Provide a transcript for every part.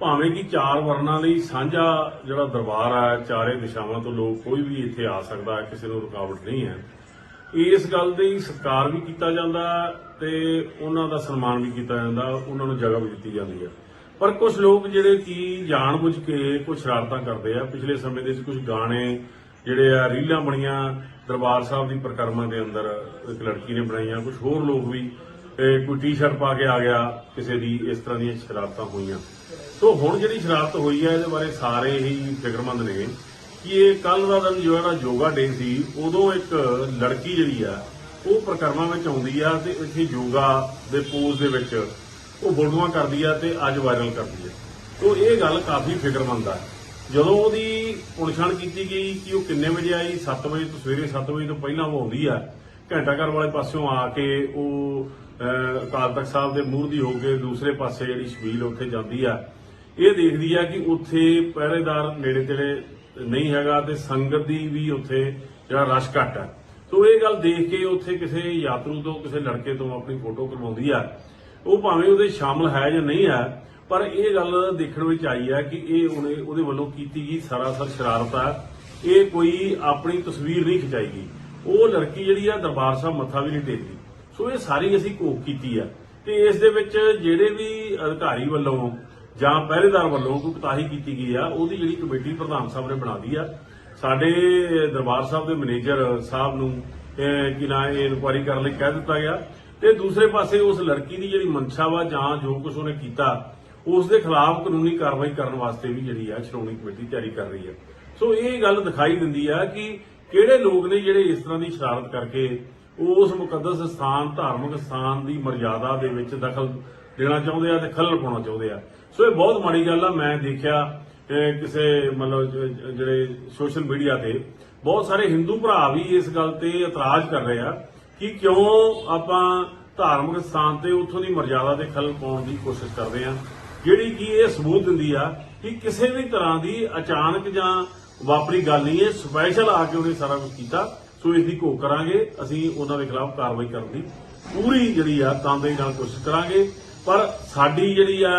ਭਾਵੇਂ ਕਿ ਚਾਰ ਵਰਨਾਂ ਲਈ ਸਾਂਝਾ ਜਿਹੜਾ ਦਰਬਾਰ ਆ, ਚਾਰੇ ਦਿਸ਼ਾਵਾਂ ਤੋਂ ਲੋਕ ਕੋਈ ਵੀ ਇੱਥੇ ਆ ਸਕਦਾ ਹੈ ਕਿਸੇ ਨੂੰ ਰੁਕਾਵਟ ਨਹੀਂ ਹੈ। ਇਸ ਗੱਲ ਦੀ ਸਤਿਕਾਰ ਵੀ ਕੀਤਾ ਜਾਂਦਾ ਤੇ ਉਹਨਾਂ ਦਾ ਸਨਮਾਨ ਵੀ ਕੀਤਾ ਜਾਂਦਾ, ਉਹਨਾਂ ਨੂੰ ਜਗ੍ਹਾ ਵੀ ਦਿੱਤੀ ਜਾਂਦੀ ਹੈ। ਪਰ ਕੁਝ ਲੋਕ ਜਿਹੜੇ ਕਿ ਜਾਣਬੁੱਝ ਕੇ ਕੁਝ ਸ਼ਰਾਰਤਾਂ ਕਰਦੇ ਆ, ਪਿਛਲੇ ਸਮੇਂ ਦੇ ਵਿੱਚ ਕੁਝ ਗਾਣੇ ਜਿਹੜੇ ਆ, ਰੀਲਾਂ ਬਣੀਆਂ ਦਰਬਾਰ ਸਾਹਿਬ ਦੀ ਪ੍ਰਕਰਮਾ ਦੇ ਅੰਦਰ ਇੱਕ ਲੜਕੀ ਨੇ ਬਣਾਈਆਂ ਕੁਝ ਹੋਰ ਲੋਕ ਵੀ ਇਹ ਕੋਈ ਟੀ-ਸ਼ਰਟ ਪਾ ਕੇ ਆ ਗਿਆ, ਕਿਸੇ ਦੀ ਇਸ ਤਰ੍ਹਾਂ ਦੀਆਂ ਸ਼ਰਾਰਤਾਂ ਹੋਈਆਂ। ਸੋ ਹੁਣ ਜਿਹੜੀ ਸ਼ਰਾਰਤ ਹੋਈ ਹੈ, ਇਹਦੇ ਬਾਰੇ ਸਾਰੇ ਹੀ ਫਿਕਰਮੰਦ ਨੇ ਕਿ ਇਹ ਕੱਲ ਦਾ ਦਿਨ ਜਿਹੜਾ ਯੋਗਾ ਡੇ ਸੀ, ਉਦੋਂ ਇੱਕ ਲੜਕੀ ਜਿਹੜੀ ਆ, ਉਹ ਪ੍ਰਕਰਮਾਂ ਵਿੱਚ ਆਉਂਦੀ ਆ ਤੇ ਇੱਥੇ ਯੋਗਾ ਦੇ ਪੋਜ਼ ਦੇ ਵਿੱਚ ਉਹ ਫੋਟੋਆਂ ਕਰਦੀ ਆ ਤੇ ਅੱਜ ਵਾਇਰਲ ਕਰਦੀ ਆ। ਸੋ ਇਹ ਗੱਲ ਕਾਫੀ ਫਿਕਰਮੰਦ ਆ। ਜਦੋਂ ਉਹਦੀ ਪੁਣਛਾਣ ਕੀਤੀ ਗਈ ਕਿ ਉਹ ਕਿੰਨੇ ਵਜੇ ਆਈ 7 ਵਜੇ ਤੋਂ ਸਵੇਰੇ 7 ਵਜੇ ਤੋਂ ਪਹਿਲਾਂ ਉਹ ਆਉਂਦੀ ਆ, ਘੰਟਾ ਘਰ ਵਾਲੇ ਪਾਸਿਓਂ ਆ ਕੇ ਉਹ ਅਕਾਲ ਤਖਤ ਸਾਹਿਬ ਦੇ ਮੂਹਰ ਦੀ ਹੋ ਕੇ ਦੂਸਰੇ ਪਾਸੇ ਜਿਹੜੀ ਸ਼ਬੀਲ ਉੱਥੇ ਜਾਂਦੀ ਆ, ਇਹ ਦੇਖਦੀ ਆ ਕਿ ਉੱਥੇ ਪਹਿਰੇਦਾਰ ਨੇੜੇ ਤੇੜੇ ਨਹੀਂ ਹੈਗਾ ਤੇ ਸੰਗਤ ਦੀ ਵੀ ਉੱਥੇ ਜਿਹੜਾ ਰਸ਼ ਘੱਟ ਹੈ ਸੋ ਇਹ ਗੱਲ ਦੇਖ ਕੇ ਉੱਥੇ ਕਿਸੇ ਯਾਤਰੂ ਤੋਂ, ਕਿਸੇ ਲੜਕੇ ਤੋਂ ਆਪਣੀ ਫੋਟੋ ਕਰਵਾਉਂਦੀ ਆ। ਉਹ ਭਾਵੇਂ ਉਹਦੇ ਸ਼ਾਮਲ ਹੈ ਜਾਂ ਨਹੀਂ ਹੈ, ਪਰ ਇਹ ਗੱਲ ਦੇਖਣ ਵਿੱਚ ਆਈ ਹੈ ਕਿ ਇਹ ਉਹਨੇ ਉਹਦੇ ਵੱਲੋਂ ਕੀਤੀ ਗਈ ਸਰਾਸਰ ਸ਼ਰਾਰਤ ਹੈ ਇਹ ਕੋਈ ਆਪਣੀ ਤਸਵੀਰ ਨਹੀਂ ਖਿਚਾਈ ਗਈ। ਉਹ ਲੜਕੀ ਜਿਹੜੀ ਆ ਦਰਬਾਰ ਸਾਹਿਬ ਮੱਥਾ ਵੀ ਨਹੀਂ ਟੇਕਦੀ। ਸੋ ਇਹ ਸਾਰੀ ਅਸੀਂ ਕੋਕ ਕੀਤੀ ਆ ਤੇ ਇਸ ਦੇ ਵਿੱਚ ਜਿਹੜੇ ਵੀ ਅਧਿਕਾਰੀ ਵੱਲੋਂ ਜਾਂ ਪਹਿਰੇਦਾਰ ਵੱਲੋਂ ਕੋਈ ਕੁਤਾਹੀ ਕੀਤੀ ਗਈ ਆ, ਉਹਦੀ ਜਿਹੜੀ ਕਮੇਟੀ ਪ੍ਰਧਾਨ ਸਾਹਿਬ ਨੇ ਬਣਾ ਦੀ ਆ। ਸਾਡੇ ਦਰਬਾਰ ਸਾਹਿਬ ਦੇ ਮੈਨੇਜਰ ਸਾਹਿਬ ਨੂੰ ਕਿ ਨਾ, ਇਹ ਇਨਕੁਆਇਰੀ ਕਰਨ ਲਈ ਕਹਿ ਦਿੱਤਾ ਗਿਆ। ਤੇ ਦੂਸਰੇ ਪਾਸੇ ਉਸ ਲੜਕੀ ਦੀ ਜਿਹੜੀ ਮਨਸ਼ਾ ਵਾ ਜਾਂ ਜੋ ਕੁਝ ਉਹਨੇ ਕੀਤਾ, ਉਸ ਦੇ ਖਿਲਾਫ ਕਾਨੂੰਨੀ ਕਾਰਵਾਈ ਕਰਨ ਵਾਸਤੇ ਵੀ ਜਿਹੜੀ ਆ ਸ਼੍ਰੋਮਣੀ ਕਮੇਟੀ ਤਿਆਰੀ ਕਰ ਰਹੀ ਹੈ ਸੋ ਇਹ ਗੱਲ ਦਿਖਾਈ ਦਿੰਦੀ ਆ ਕਿ ਕਿਹੜੇ ਲੋਕ ਨੇ ਜਿਹੜੇ ਇਸ ਤਰ੍ਹਾਂ ਦੀ ਸ਼ਰਾਰਤ ਕਰਕੇ ਉਸ ਮੁਕੱਦਸ ਸਥਾਨ, ਧਾਰਮਿਕ ਸਥਾਨ ਦੀ ਮਰਜ਼ਾਦਾ ਦੇ ਵਿੱਚ ਦਖਲ ਦੇਣਾ ਚਾਹੁੰਦੇ ਆ ਤੇ ਖੱਲਲ ਪਾਉਣਾ ਚਾਹੁੰਦੇ ਆ। ਸੋ ਇਹ ਬਹੁਤ ਮਾੜੀ ਗੱਲ ਆ। ਮੈਂ ਦੇਖਿਆ ਕਿਸੇ ਮਤਲਬ ਜਿਹੜੇ ਸੋਸ਼ਲ ਮੀਡੀਆ ਤੇ ਬਹੁਤ ਸਾਰੇ ਹਿੰਦੂ ਭਰਾ ਵੀ ਇਸ ਗੱਲ ਤੇ ਇਤਰਾਜ਼ ਕਰ ਰਹੇ ਆ ਕਿ ਕਿਉਂ ਆਪਾਂ ਧਾਰਮਿਕ ਸਥਾਨ ਤੇ ਉੱਥੋਂ ਦੀ ਮਰਜ਼ਾਦਾ ਤੇ ਖੱਲਲ ਪਾਉਣ ਦੀ ਕੋਸ਼ਿਸ਼ ਕਰਦੇ ਆ। ਜਿਹੜੀ ਕਿ ਇਹ ਸਬੂਤ ਦਿੰਦੀ ਆ ਕਿ ਕਿਸੇ ਵੀ ਤਰ੍ਹਾਂ ਦੀ ਅਚਾਨਕ ਜਾਂ ਵਾਪਰੀ ਗੱਲ ਨਹੀਂ ਹੈ। ਸਪੈਸ਼ਲ ਆ ਕੇ ਉਹਨੇ ਸਾਰਾ ਕੁਝ ਕੀਤਾ। ਸੋ ਇਸ ਦੀ ਘੋਖ ਕਰਾਂਗੇ, ਅਸੀਂ ਉਹਨਾਂ ਦੇ ਖਿਲਾਫ ਕਾਰਵਾਈ ਕਰਨ ਦੀ ਪੂਰੀ ਜਿਹੜੀ ਆ ਤੰਦੇਹੀ ਨਾਲ ਕੋਸ਼ਿਸ਼ ਕਰਾਂਗੇ। ਪਰ ਸਾਡੀ ਜਿਹੜੀ ਆ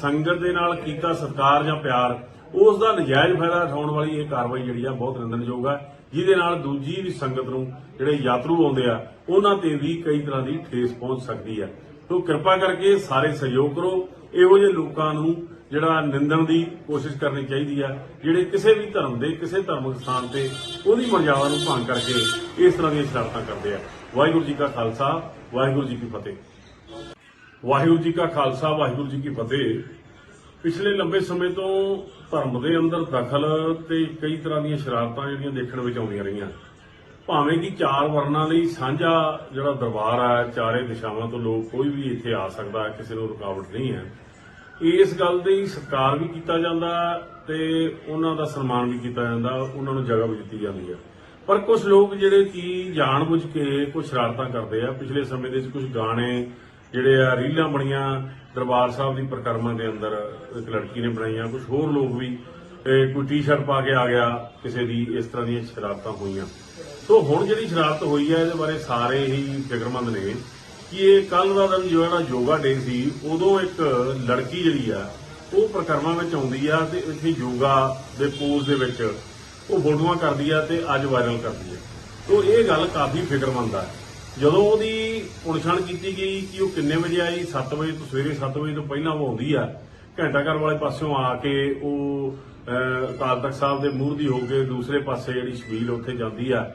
ਸੰਗਤ ਦੇ ਨਾਲ ਕੀਤਾ ਸਤਕਾਰ ਜਾਂ ਪਿਆਰ, ਉਸ ਦਾ ਨਜਾਇਜ਼ ਫਾਇਦਾ ਉਠਾਉਣ ਵਾਲੀ ਇਹ ਕਾਰਵਾਈ ਜਿਹੜੀ ਆ ਬਹੁਤ ਨਿੰਦਣਯੋਗ ਆ, ਜਿਹਦੇ ਨਾਲ ਦੂਜੀ ਵੀ ਸੰਗਤ ਨੂੰ ਜਿਹੜੇ ਯਾਤਰੂ ਆਉਂਦੇ ਆ, ਉਹਨਾਂ ਤੇ ਵੀ ਕਈ ਤਰ੍ਹਾਂ ਦੀ ਠੇਸ ਪਹੁੰਚ ਸਕਦੀ ਆ। ਸੋ ਕਿਰਪਾ ਕਰਕੇ ਸਾਰੇ ਸਹਿਯੋਗ ਕਰੋ, ਇਹੋ ਜਿਹੇ ਲੋਕਾਂ ਨੂੰ ਜਿਹੜਾ ਨਿੰਦਣ ਦੀ ਕੋਸ਼ਿਸ਼ ਕਰਨੀ ਚਾਹੀਦੀ ਆ, ਜਿਹੜੇ ਕਿਸੇ ਵੀ ਧਰਮ ਦੇ, ਕਿਸੇ ਧਾਰਮਿਕ ਸਥਾਨ ਤੇ ਉਹਦੀ ਮਰਜ਼ਾਦਾ ਨੂੰ ਭੰਗ ਕਰਕੇ ਇਸ ਤਰ੍ਹਾਂ ਦੀਆਂ ਸ਼ਰਾਰਤਾਂ ਕਰਦੇ ਆ। ਵਾਹਿਗੁਰੂ ਜੀ ਕਾ ਖਾਲਸਾ, ਵਾਹਿਗੁਰੂ ਜੀ ਕੀ ਫਤਿਹ। ਵਾਹਿਗੁਰੂ ਜੀ ਕਾ ਖਾਲਸਾ, ਵਾਹਿਗੁਰੂ ਜੀ ਕੀ ਫਤਿਹ। ਪਿਛਲੇ ਲੰਬੇ ਸਮੇਂ ਤੋਂ ਧਰਮ ਦੇ ਅੰਦਰ ਦਖਲ ਤੇ ਕਈ ਤਰ੍ਹਾਂ ਦੀਆਂ ਸ਼ਰਾਰਤਾਂ ਜਿਹੜੀਆਂ ਦੇਖਣ ਵਿੱਚ ਆਉਂਦੀਆਂ ਰਹੀਆਂ। ਭਾਵੇਂ ਕਿ ਚਾਰ ਵਰਨਾਂ ਲਈ ਸਾਂਝਾ ਜਿਹੜਾ ਦਰਬਾਰ ਹੈ ਚਾਰੇ ਦਿਸ਼ਾਵਾਂ ਤੋਂ ਲੋਕ ਕੋਈ ਵੀ ਇੱਥੇ ਆ ਸਕਦਾ, ਕਿਸੇ ਨੂੰ ਰੁਕਾਵਟ ਨਹੀਂ ਹੈ। ਇਸ ਗੱਲ ਦੀ ਸਤਿਕਾਰ ਵੀ ਕੀਤਾ ਜਾਂਦਾ ਤੇ ਉਹਨਾਂ ਦਾ ਸਨਮਾਨ ਵੀ ਕੀਤਾ ਜਾਂਦਾ, ਉਹਨਾਂ ਨੂੰ ਜਗ੍ਹਾ ਵੀ ਦਿੱਤੀ ਜਾਂਦੀ ਹੈ ਪਰ ਕੁਝ ਲੋਕ ਜਿਹੜੇ ਕਿ ਜਾਣਬੁੱਝ ਕੇ ਕੁਝ ਸ਼ਰਾਰਤਾਂ ਕਰਦੇ ਆ, ਪਿਛਲੇ ਸਮੇਂ ਦੇ ਵਿੱਚ ਕੁਝ ਗਾਣੇ ਜਿਹੜੇ ਆ, ਰੀਲਾਂ ਬਣੀਆਂ ਦਰਬਾਰ ਸਾਹਿਬ ਦੀ ਪ੍ਰਕਰਮਾ ਦੇ ਅੰਦਰ ਇੱਕ ਲੜਕੀ ਨੇ ਬਣਾਈਆਂ ਕੁਝ ਹੋਰ ਲੋਕ ਵੀ ਕੋਈ ਟੀ-ਸ਼ਰਟ ਪਾ ਕੇ ਆ ਗਿਆ, ਕਿਸੇ ਦੀ ਇਸ ਤਰ੍ਹਾਂ ਦੀਆਂ ਸ਼ਰਾਰਤਾਂ ਹੋਈਆਂ। ਸੋ ਹੁਣ ਜਿਹੜੀ ਸ਼ਰਾਰਤ ਹੋਈ ਹੈ ਇਹਦੇ ਬਾਰੇ ਸਾਰੇ ਹੀ ਫਿਕਰਮੰਦ ਨੇ। ਕਿ ਇਹ ਕੱਲ ਦਾ ਦਿਨ ਜਿਹੜਾ ਯੋਗਾ ਡੇ ਸੀ, ਉਦੋਂ ਇੱਕ ਲੜਕੀ ਜਿਹੜੀ ਆ, ਉਹ ਪ੍ਰਕਰਮਾ ਵਿੱਚ ਆਉਂਦੀ ਆ ਤੇ ਇੱਥੇ ਯੋਗਾ ਦੇ ਪੋਜ਼ ਦੇ ਵਿੱਚ ਉਹ ਫੋਟੋਆਂ ਕਰਦੀ ਆ ਤੇ ਅੱਜ ਵਾਇਰਲ ਕਰਦੀ ਆ। ਸੋ ਇਹ ਗੱਲ ਕਾਫੀ ਫਿਕਰਮੰਦ ਆ। ਜਦੋਂ ਉਹਦੀ ਪੁਣਛਾਣ ਕੀਤੀ ਗਈ ਕਿ ਉਹ ਕਿੰਨੇ ਵਜੇ ਆਈ 7 ਵਜੇ ਤੋਂ ਸਵੇਰੇ 7 ਵਜੇ ਤੋਂ ਪਹਿਲਾਂ ਉਹ ਆਉਂਦੀ ਆ, ਘੰਟਾ ਘਰ ਵਾਲੇ ਪਾਸਿਓਂ ਆ ਕੇ ਉਹ ਅਕਾਲ ਤਖਤ ਸਾਹਿਬ ਦੇ ਮੂਹਰ ਦੀ ਹੋ ਕੇ ਦੂਸਰੇ ਪਾਸੇ ਜਿਹੜੀ ਸ਼ਬੀਲ ਉੱਥੇ ਜਾਂਦੀ ਆ,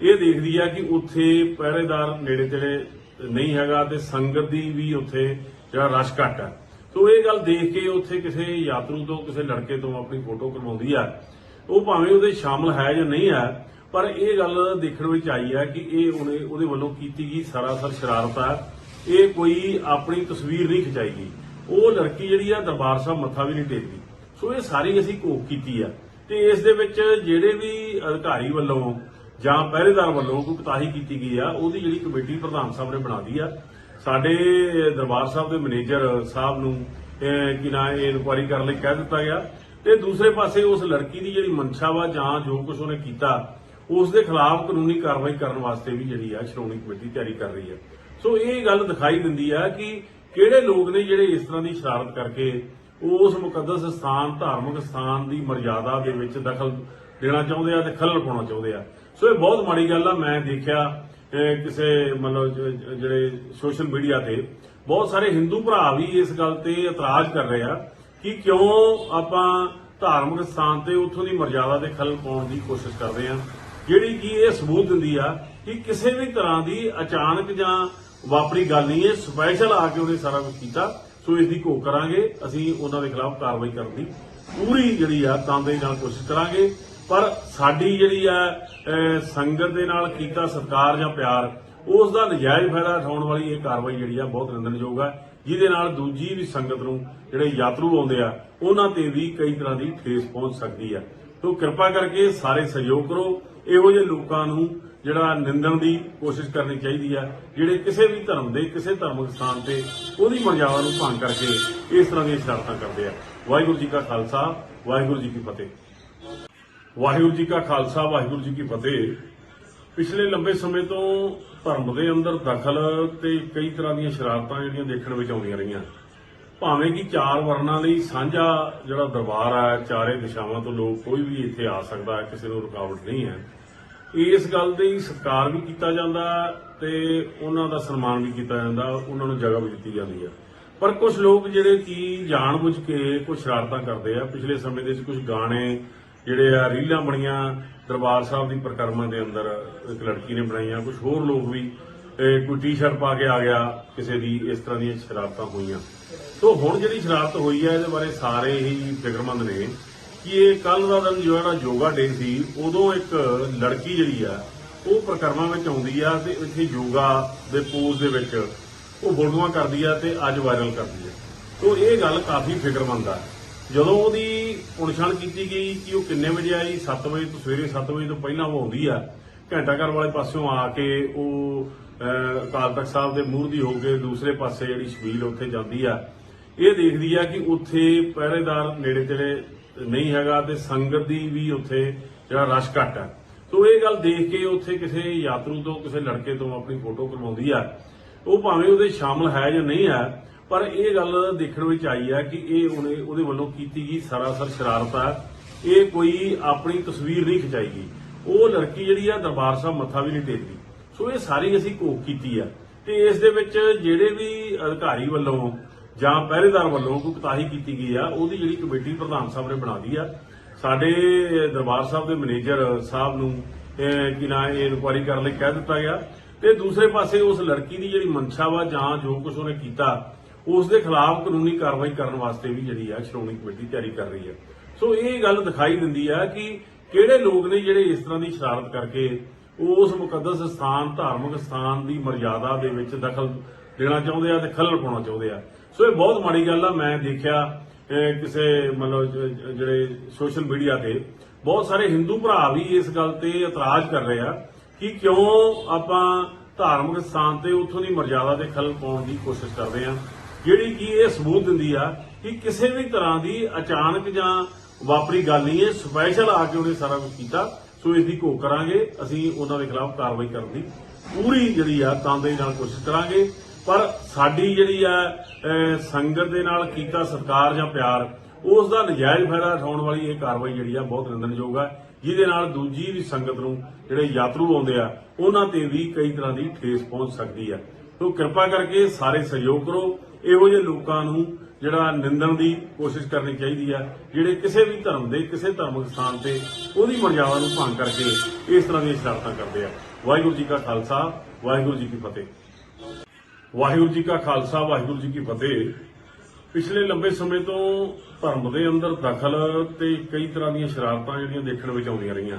ਇਹ ਦੇਖਦੀ ਆ ਕਿ ਉੱਥੇ ਪਹਿਰੇਦਾਰ ਨੇੜੇ ਤੇੜੇ ਨਹੀਂ ਹੈਗਾ ਤੇ ਸੰਗਤ ਦੀ ਵੀ ਉੱਥੇ ਜਿਹੜਾ ਰਸ਼ ਘੱਟ ਹੈ। ਸੋ ਇਹ ਗੱਲ ਦੇਖ ਕੇ ਉੱਥੇ ਕਿਸੇ ਯਾਤਰੂ ਤੋਂ, ਕਿਸੇ ਲੜਕੇ ਤੋਂ ਆਪਣੀ ਫੋਟੋ ਕਰਵਾਉਂਦੀ ਆ ਉਹ ਭਾਵੇਂ ਉਹਦੇ ਸ਼ਾਮਲ ਹੈ ਜਾਂ ਨਹੀਂ ਹੈ, ਪਰ ਇਹ ਗੱਲ ਦੇਖਣ ਵਿੱਚ ਆਈ ਹੈ ਕਿ ਇਹ ਉਹਦੇ ਵੱਲੋਂ ਕੀਤੀ ਗਈ ਸਰਾਸਰ ਸ਼ਰਾਰਤ ਹੈ। ਇਹ ਕੋਈ ਆਪਣੀ ਤਸਵੀਰ ਨਹੀਂ ਖਿਚਾਈ ਗਈ। ਉਹ ਲੜਕੀ ਜਿਹੜੀ ਆ ਦਰਬਾਰ ਸਾਹਿਬ ਮੱਥਾ ਵੀ ਨਹੀਂ ਟੇਕਦੀ। ਸੋ ਇਹ ਸਾਰੀ ਅਸੀਂ ਕੋਕ ਕੀਤੀ ਆ ਤੇ ਇਸ ਦੇ ਵਿੱਚ ਜਿਹੜੇ ਵੀ ਅਧਿਕਾਰੀ ਵੱਲੋਂ ਜਾਂ ਪਹਿਰੇਦਾਰ ਵੱਲੋਂ ਕੋਈ ਕੁਤਾਹੀ ਕੀਤੀ ਗਈ ਆ, ਉਹਦੀ ਜਿਹੜੀ ਕਮੇਟੀ ਪ੍ਰਧਾਨ ਸਾਹਿਬ ਨੇ ਬਣਾ ਦੀ ਆ, ਸਾਡੇ ਦਰਬਾਰ ਸਾਹਿਬ ਦੇ ਮੈਨੇਜਰ ਸਾਹਿਬ ਨੂੰ ਕਿ ਨਾ, ਇਹ ਇਨਕੁਆਇਰੀ ਕਰਨ ਲਈ ਕਹਿ ਦਿੱਤਾ ਗਿਆ। ਤੇ ਦੂਸਰੇ ਪਾਸੇ ਉਸ ਲੜਕੀ ਦੀ ਜਿਹੜੀ ਮਨਸ਼ਾ ਵਾ ਜਾਂ ਜੋ ਕੁਝ ਉਹਨੇ ਕੀਤਾ, ਉਸ ਦੇ ਖਿਲਾਫ ਕਾਨੂੰਨੀ ਕਾਰਵਾਈ ਕਰਨ ਵਾਸਤੇ ਵੀ ਜਿਹੜੀ ਆ ਸ਼੍ਰੋਮਣੀ ਕਮੇਟੀ ਤਿਆਰੀ ਕਰ ਰਹੀ ਹੈ ਸੋ ਇਹ ਗੱਲ ਦਿਖਾਈ ਦਿੰਦੀ ਆ ਕਿ ਕਿਹੜੇ ਲੋਕ ਨੇ ਜਿਹੜੇ ਇਸ ਤਰ੍ਹਾਂ ਦੀ ਸ਼ਰਾਰਤ ਕਰਕੇ ਉਸ ਮੁਕੱਦਸ ਸਥਾਨ, ਧਾਰਮਿਕ ਸਥਾਨ ਦੀ ਮਰਜ਼ਾਦਾ ਦੇ ਵਿੱਚ ਦਖਲ ਦੇਣਾ ਚਾਹੁੰਦੇ ਆ ਤੇ ਖਲਲ ਪਾਉਣਾ ਚਾਹੁੰਦੇ ਆ। ਸੋ ਇਹ ਬਹੁਤ ਮਾੜੀ ਗੱਲ ਆ, ਮੈਂ ਦੇਖਿਆ ਕਿਸੇ ਮਤਲਬ ਜਿਹੜੇ ਸੋਸ਼ਲ ਮੀਡੀਆ ਤੇ ਬਹੁਤ ਸਾਰੇ ਹਿੰਦੂ ਭਰਾ ਵੀ ਇਸ ਗੱਲ ਤੇ ਇਤਰਾਜ਼ ਕਰ ਰਹੇ ਆ ਕਿ ਕਿਉਂ ਆਪਾਂ ਧਾਰਮਿਕ ਸਥਾਨ ਤੇ ਉੱਥੋਂ ਦੀ ਮਰਜ਼ਾਦਾ ਦੇ ਖਲਲ ਪਾਉਣ ਦੀ ਕੋਸ਼ਿਸ਼ ਕਰ ਰਹੇ ਆ, ਜਿਹੜੀ ਕਿ ਇਹ ਸਬੂਤ ਦਿੰਦੀ ਆ ਕਿ ਕਿਸੇ ਵੀ ਤਰ੍ਹਾਂ ਦੀ ਅਚਾਨਕ ਜਾਂ ਵਾਪਰੀ ਗੱਲ ਨਹੀਂ, ਇਹ ਸਪੈਸ਼ਲ ਆ ਕੇ ਉਹਨੇ ਸਾਰਾ ਕੁਝ ਕੀਤਾ। ਸੋ ਇਸ ਦੀ ਘੋਖ ਕਰਾਂਗੇ, ਅਸੀਂ ਉਹਨਾਂ ਦੇ ਖਿਲਾਫ ਕਾਰਵਾਈ ਕਰਨ ਦੀ ਪੂਰੀ ਜਿਹੜੀ ਆ ਤੰਦੇ ਨਾਲ ਕੋਸ਼ਿਸ਼ ਕਰਾਂਗੇ। ਪਰ ਸਾਡੀ ਜਿਹੜੀ ਆ ਸੰਗਤ ਦੇ ਨਾਲ ਕੀਤਾ ਸਤਕਾਰ ਜਾਂ ਪਿਆਰ, ਉਸ ਦਾ ਨਜਾਇਜ਼ ਫਾਇਦਾ ਉਠਾਉਣ ਵਾਲੀ ਇਹ ਕਾਰਵਾਈ ਜਿਹੜੀ ਆ ਬਹੁਤ ਨਿੰਦਣਯੋਗ ਆ, ਜਿਹਦੇ ਨਾਲ ਦੂਜੀ ਵੀ ਸੰਗਤ ਨੂੰ ਜਿਹੜੇ ਯਾਤਰੂ ਆਉਂਦੇ ਆ, ਉਹਨਾਂ ਤੇ ਵੀ ਕਈ ਤਰ੍ਹਾਂ ਦੀ ਠੇਸ ਪਹੁੰਚ ਸਕਦੀ ਆ। ਤੋ ਕਿਰਪਾ ਕਰਕੇ ਸਾਰੇ ਸਹਿਯੋਗ ਕਰੋ, ਇਹੋ ਜਿਹੇ ਲੋਕਾਂ ਨੂੰ ਜਿਹੜਾ ਨਿੰਦਣ ਦੀ ਕੋਸ਼ਿਸ਼ ਕਰਨੀ ਚਾਹੀਦੀ ਆ, ਜਿਹੜੇ ਕਿਸੇ ਵੀ ਧਰਮ ਦੇ, ਕਿਸੇ ਧਾਰਮਿਕ ਸਥਾਨ ਤੇ ਉਹਦੀ ਮਰਜ਼ਾਦਾ ਨੂੰ ਭੰਗ ਕਰਕੇ ਇਸ ਤਰ੍ਹਾਂ ਦੀਆਂ ਸ਼ਰਾਰਤਾਂ ਕਰਦੇ ਆ। ਵਾਹਿਗੁਰੂ ਜੀ ਕਾ ਖਾਲਸਾ, ਵਾਹਿਗੁਰੂ ਜੀ ਕੀ ਫਤਿਹ। ਵਾਹਿਗੁਰੂ ਜੀ ਕਾ ਖਾਲਸਾ, ਵਾਹਿਗੁਰੂ ਜੀ ਕੀ ਫਤਿਹ। ਪਿਛਲੇ ਲੰਬੇ ਸਮੇਂ ਤੋਂ ਧਰਮ ਦੇ ਅੰਦਰ ਦਖਲ ਤੇ ਕਈ ਤਰ੍ਹਾਂ ਦੀਆਂ ਸ਼ਰਾਰਤਾਂ ਜਿਹੜੀਆਂ ਦੇਖਣ ਵਿੱਚ ਆਉਂਦੀਆਂ ਰਹੀਆਂ। ਭਾਵੇਂ ਕਿ ਚਾਰ ਵਰਨਾਂ ਲਈ ਸਾਂਝਾ ਜਿਹੜਾ ਦਰਬਾਰ ਹੈ ਚਾਰੇ ਦਿਸ਼ਾਵਾਂ ਤੋਂ ਲੋਕ ਕੋਈ ਵੀ ਇੱਥੇ ਆ ਸਕਦਾ ਹੈ, ਕਿਸੇ ਨੂੰ ਰੁਕਾਵਟ ਨਹੀਂ ਹੈ। ਇਸ ਗੱਲ ਦੇ ਸਤਿਕਾਰ ਵੀ ਕੀਤਾ ਜਾਂਦਾ ਤੇ ਉਹਨਾਂ ਦਾ ਸਨਮਾਨ ਵੀ ਕੀਤਾ ਜਾਂਦਾ, ਉਹਨਾਂ ਨੂੰ ਜਗ੍ਹਾ ਵੀ ਦਿੱਤੀ ਜਾਂਦੀ ਹੈ ਪਰ ਕੁਝ ਲੋਕ ਜਿਹੜੇ ਕਿ ਜਾਣਬੁੱਝ ਕੇ ਕੁਝ ਸ਼ਰਾਰਤਾਂ ਕਰਦੇ ਆ, ਪਿਛਲੇ ਸਮੇਂ ਦੇ ਵਿੱਚ ਕੁਝ ਗਾਣੇ ਜਿਹੜੇ ਆ ਰੀਲਾਂ ਬਣੀਆਂ ਦਰਬਾਰ ਸਾਹਿਬ ਦੀ ਪ੍ਰਕਰਮਾਂ ਦੇ ਅੰਦਰ ਇੱਕ ਲੜਕੀ ਨੇ ਬਣਾਈਆਂ ਕੁਝ ਹੋਰ ਲੋਕ ਵੀ ਕੋਈ ਟੀ-ਸ਼ਰਟ ਪਾ ਕੇ ਆ ਗਿਆ ਕਿਸੇ ਦੀ ਇਸ ਤਰ੍ਹਾਂ ਦੀਆਂ ਸ਼ਰਾਰਤਾਂ ਹੋਈਆਂ। ਸੋ ਹੁਣ ਜਿਹੜੀ ਸ਼ਰਾਰਤ ਹੋਈ ਹੈ ਇਹਦੇ ਬਾਰੇ ਸਾਰੇ ਹੀ ਫਿਕਰਮੰਦ ਨੇ ਕਿ ਇਹ ਕੱਲ ਦਾ ਦਿਨ ਜੋ ਜਿਹੜਾ ਯੋਗਾ ਡੇ ਸੀ, ਉਦੋਂ ਇੱਕ ਲੜਕੀ ਜਿਹੜੀ ਆ, ਉਹ ਪ੍ਰਕਰਮਾਂ ਵਿੱਚ ਆਉਂਦੀ ਆ ਤੇ ਇੱਥੇ ਯੋਗਾ ਦੇ ਪੋਜ਼ ਦੇ ਵਿੱਚ ਉਹ ਫੋਟੋਆਂ ਕਰਦੀ ਆ ਤੇ ਅੱਜ ਵਾਇਰਲ ਕਰਦੀ ਆ। ਸੋ ਇਹ ਗੱਲ ਕਾਫੀ ਫਿਕਰਮੰਦ ਆ। ਜਦੋਂ ਉਹਦੀ ਪੁਣਛਾਣ ਕੀਤੀ ਗਈ ਕਿ ਉਹ ਕਿੰਨੇ ਵਜੇ ਆਈ? 7 ਵਜੇ ਤੋਂ ਸਵੇਰੇ 7 ਵਜੇ ਤੋਂ ਪਹਿਲਾਂ ਉਹ ਆਉਂਦੀ ਆ। ਘੰਟਾ ਘਰ ਵਾਲੇ ਪਾਸਿਓਂ ਆ ਕੇ ਉਹ ਅਕਾਲ ਤਖਤ ਸਾਹਿਬ ਦੇ ਮੂਹਰ ਦੀ ਹੋ ਕੇ ਦੂਸਰੇ ਪਾਸੇ ਜਿਹੜੀ ਸ਼ਬੀਲ ਉੱਥੇ ਜਾਂਦੀ ਆ। ਇਹ ਦੇਖਦੀ ਆ ਕਿ ਉੱਥੇ ਪਹਿਰੇਦਾਰ ਨੇੜੇ ਤੇੜੇ ਨਹੀਂ ਹੈਗਾ ਤੇ ਸੰਗਤ ਦੀ ਵੀ ਉੱਥੇ ਜਿਹੜਾ ਰਸ਼ ਘੱਟ ਆ। ਤੋ ਇਹ ਗੱਲ ਦੇਖ ਕੇ ਉੱਥੇ ਕਿਸੇ ਯਾਤਰੂ ਤੋਂ, ਕਿਸੇ ਲੜਕੇ ਤੋਂ ਆਪਣੀ ਫੋਟੋ ਕਰਵਾਉਂਦੀ ਆ। ਉਹ ਭਾਵੇਂ ਉਹਦੇ ਸ਼ਾਮਲ ਹੈ ਜਾਂ ਨਹੀਂ ਹੈ ਪਰ ਇਹ ਗੱਲ ਦੇਖਣ ਵਿੱਚ ਆਈ ਹੈ ਕਿ ਇਹ ਉਹਨੇ ਉਹਦੇ ਵੱਲੋਂ ਕੀਤੀ ਗਈ ਸਰਾਸਰ ਸ਼ਰਾਰਤ। ਆ ਇਹ ਕੋਈ ਆਪਣੀ ਤਸਵੀਰ ਨਹੀਂ ਖਿਚਾਈ ਗਈ। ਉਹ ਲੜਕੀ ਜਿਹੜੀ ਆ ਦਰਬਾਰ ਸਾਹਿਬ ਮੱਥਾ ਵੀ ਨਹੀਂ ਟੇਕਦੀ ਸੋ ਇਹ ਸਾਰੀ ਅਸੀਂ ਘੋਖ ਕੀਤੀ ਆ। ਤੇ ਇਸ ਦੇ ਵਿੱਚ ਜਿਹੜੇ ਵੀ ਅਧਿਕਾਰੀ ਵੱਲੋਂ ਜਾਂ ਪਹਿਰੇਦਾਰ ਵੱਲੋਂ ਕੋਈ ਕੁਤਾਹੀ ਕੀਤੀ ਗਈ ਆ ਉਹਦੀ ਜਿਹੜੀ ਕਮੇਟੀ ਪ੍ਰਧਾਨ ਸਾਹਿਬ ਨੇ ਬਣਾ ਦੀ ਆ। ਸਾਡੇ ਦਰਬਾਰ ਸਾਹਿਬ ਦੇ ਮੈਨੇਜਰ ਸਾਹਿਬ ਨੂੰ ਅਹ, ਨਾ ਇਹ ਇਨਕੁਆਇਰੀ ਕਰਨ ਲਈ ਕਹਿ ਦਿੱਤਾ ਗਿਆ। ਤੇ ਦੂਸਰੇ ਪਾਸੇ ਉਸ ਲੜਕੀ ਦੀ ਜਿਹੜੀ ਮਨਸ਼ਾ ਵਾ ਜਾਂ ਜੋ ਕੁਝ ਉਹਨੇ ਕੀਤਾ ਉਸ ਦੇ ਖਿਲਾਫ ਕਾਨੂੰਨੀ ਕਾਰਵਾਈ ਕਰਨ ਵਾਸਤੇ ਵੀ ਜਿਹੜੀ ਆ ਸ਼੍ਰੋਮਣੀ ਕਮੇਟੀ ਤਿਆਰੀ ਕਰ ਰਹੀ ਹੈ ਸੋ ਇਹ ਗੱਲ ਦਿਖਾਈ ਦਿੰਦੀ ਆ ਕਿ ਕਿਹੜੇ ਲੋਕ ਨੇ ਜਿਹੜੇ ਇਸ ਤਰ੍ਹਾਂ ਦੀ ਸ਼ਰਾਰਤ ਕਰਕੇ ਉਸ ਮੁਕੱਦਸ ਸਥਾਨ, ਧਾਰਮਿਕ ਸਥਾਨ ਦੀ ਮਰਜ਼ਾਦਾ ਦੇ ਵਿੱਚ ਦਖਲ ਦੇਣਾ ਚਾਹੁੰਦੇ ਆ ਤੇ ਖਲਲ ਪਾਉਣਾ ਚਾਹੁੰਦੇ ਆ। ਸੋ ਇਹ ਬਹੁਤ ਮਾੜੀ ਗੱਲ ਆ। ਮੈਂ ਦੇਖਿਆ ਕਿਸੇ ਮਤਲਬ ਜਿਹੜੇ ਸੋਸ਼ਲ ਮੀਡੀਆ ਤੇ ਬਹੁਤ ਸਾਰੇ ਹਿੰਦੂ ਭਰਾ ਵੀ ਇਸ ਗੱਲ ਤੇ ਇਤਰਾਜ਼ ਕਰ ਰਹੇ ਆ ਕਿ ਕਿਉਂ ਆਪਾਂ ਧਾਰਮਿਕ ਸਥਾਨ ਤੇ ਉਥੋਂ ਦੀ ਮਰਜ਼ਾਦਾ ਦੇ ਖਲਲ ਪਾਉਣ ਦੀ ਕੋਸ਼ਿਸ਼ ਕਰਦੇ ਆ। ਜਿਹੜੀ ਕਿ ਇਹ ਸਬੂਤ ਦਿੰਦੀ ਆ ਕਿ ਕਿਸੇ ਵੀ ਤਰ੍ਹਾਂ ਦੀ ਅਚਾਨਕ ਜਾਂ ਵਾਪਰੀ ਗੱਲ ਨਹੀਂ ਹੈ ਸਪੈਸ਼ਲ ਆ ਕੇ ਉਹਨੇ ਸਾਰਾ ਕੁਝ ਕੀਤਾ। ਸੋ ਇਸ ਦੀ ਘੋਖ ਕਰਾਂਗੇ। ਅਸੀਂ ਉਹਨਾਂ ਦੇ ਖਿਲਾਫ ਕਾਰਵਾਈ ਕਰਨ ਦੀ ਪੂਰੀ ਜਿਹੜੀ ਆ ਤੰਦੇ ਨਾਲ ਕੋਸ਼ਿਸ਼ ਕਰਾਂਗੇ। ਪਰ ਸਾਡੀ ਜਿਹੜੀ ਆ ਸੰਗਤ ਦੇ ਨਾਲ ਕੀਤਾ ਸਤਕਾਰ ਜਾਂ ਪਿਆਰ, ਉਸ ਦਾ ਨਜਾਇਜ਼ ਫਾਇਦਾ ਉਠਾਉਣ ਵਾਲੀ ਇਹ ਕਾਰਵਾਈ ਜਿਹੜੀ ਆ ਬਹੁਤ ਨਿੰਦਣਯੋਗ ਆ। ਜਿਹਦੇ ਨਾਲ ਦੂਜੀ ਵੀ ਸੰਗਤ ਨੂੰ ਜਿਹੜੇ ਯਾਤਰੂ ਆਉਂਦੇ ਆ, ਉਹਨਾਂ ਤੇ ਵੀ ਕਈ ਤਰ੍ਹਾਂ ਦੀ ਠੇਸ ਪਹੁੰਚ ਸਕਦੀ ਆ। ਸੋ ਕਿਰਪਾ ਕਰਕੇ ਸਾਰੇ ਸਹਿਯੋਗ ਕਰੋ। ਇਹੋ ਜਿਹੇ ਲੋਕਾਂ ਨੂੰ ਜਿਹੜਾ ਨਿੰਦਣ ਦੀ ਕੋਸ਼ਿਸ਼ ਕਰਨੀ ਚਾਹੀਦੀ ਆ, ਜਿਹੜੇ ਕਿਸੇ ਵੀ ਧਰਮ ਦੇ, ਕਿਸੇ ਧਾਰਮਿਕ ਸਥਾਨ ਤੇ ਉਹਦੀ ਮਰਜ਼ਾਦਾ ਨੂੰ ਭੰਗ ਕਰਕੇ ਇਸ ਤਰ੍ਹਾਂ ਦੀਆਂ ਸ਼ਰਾਰਤਾਂ ਕਰਦੇ ਆ। ਵਾਹਿਗੁਰੂ ਜੀ ਕਾ ਖਾਲਸਾ, ਵਾਹਿਗੁਰੂ ਜੀ ਕੀ ਫਤਿਹ। ਵਾਹਿਗੁਰੂ ਜੀ ਕਾ ਖਾਲਸਾ, ਵਾਹਿਗੁਰੂ ਜੀ ਕੀ ਫਤਿਹ। ਪਿਛਲੇ ਲੰਬੇ ਸਮੇਂ ਤੋਂ ਧਰਮ ਦੇ ਅੰਦਰ ਦਖਲ ਤੇ ਕਈ ਤਰ੍ਹਾਂ ਦੀਆਂ ਸ਼ਰਾਰਤਾਂ ਜਿਹੜੀਆਂ ਦੇਖਣ ਵਿੱਚ ਆਉਂਦੀਆਂ ਰਹੀਆਂ।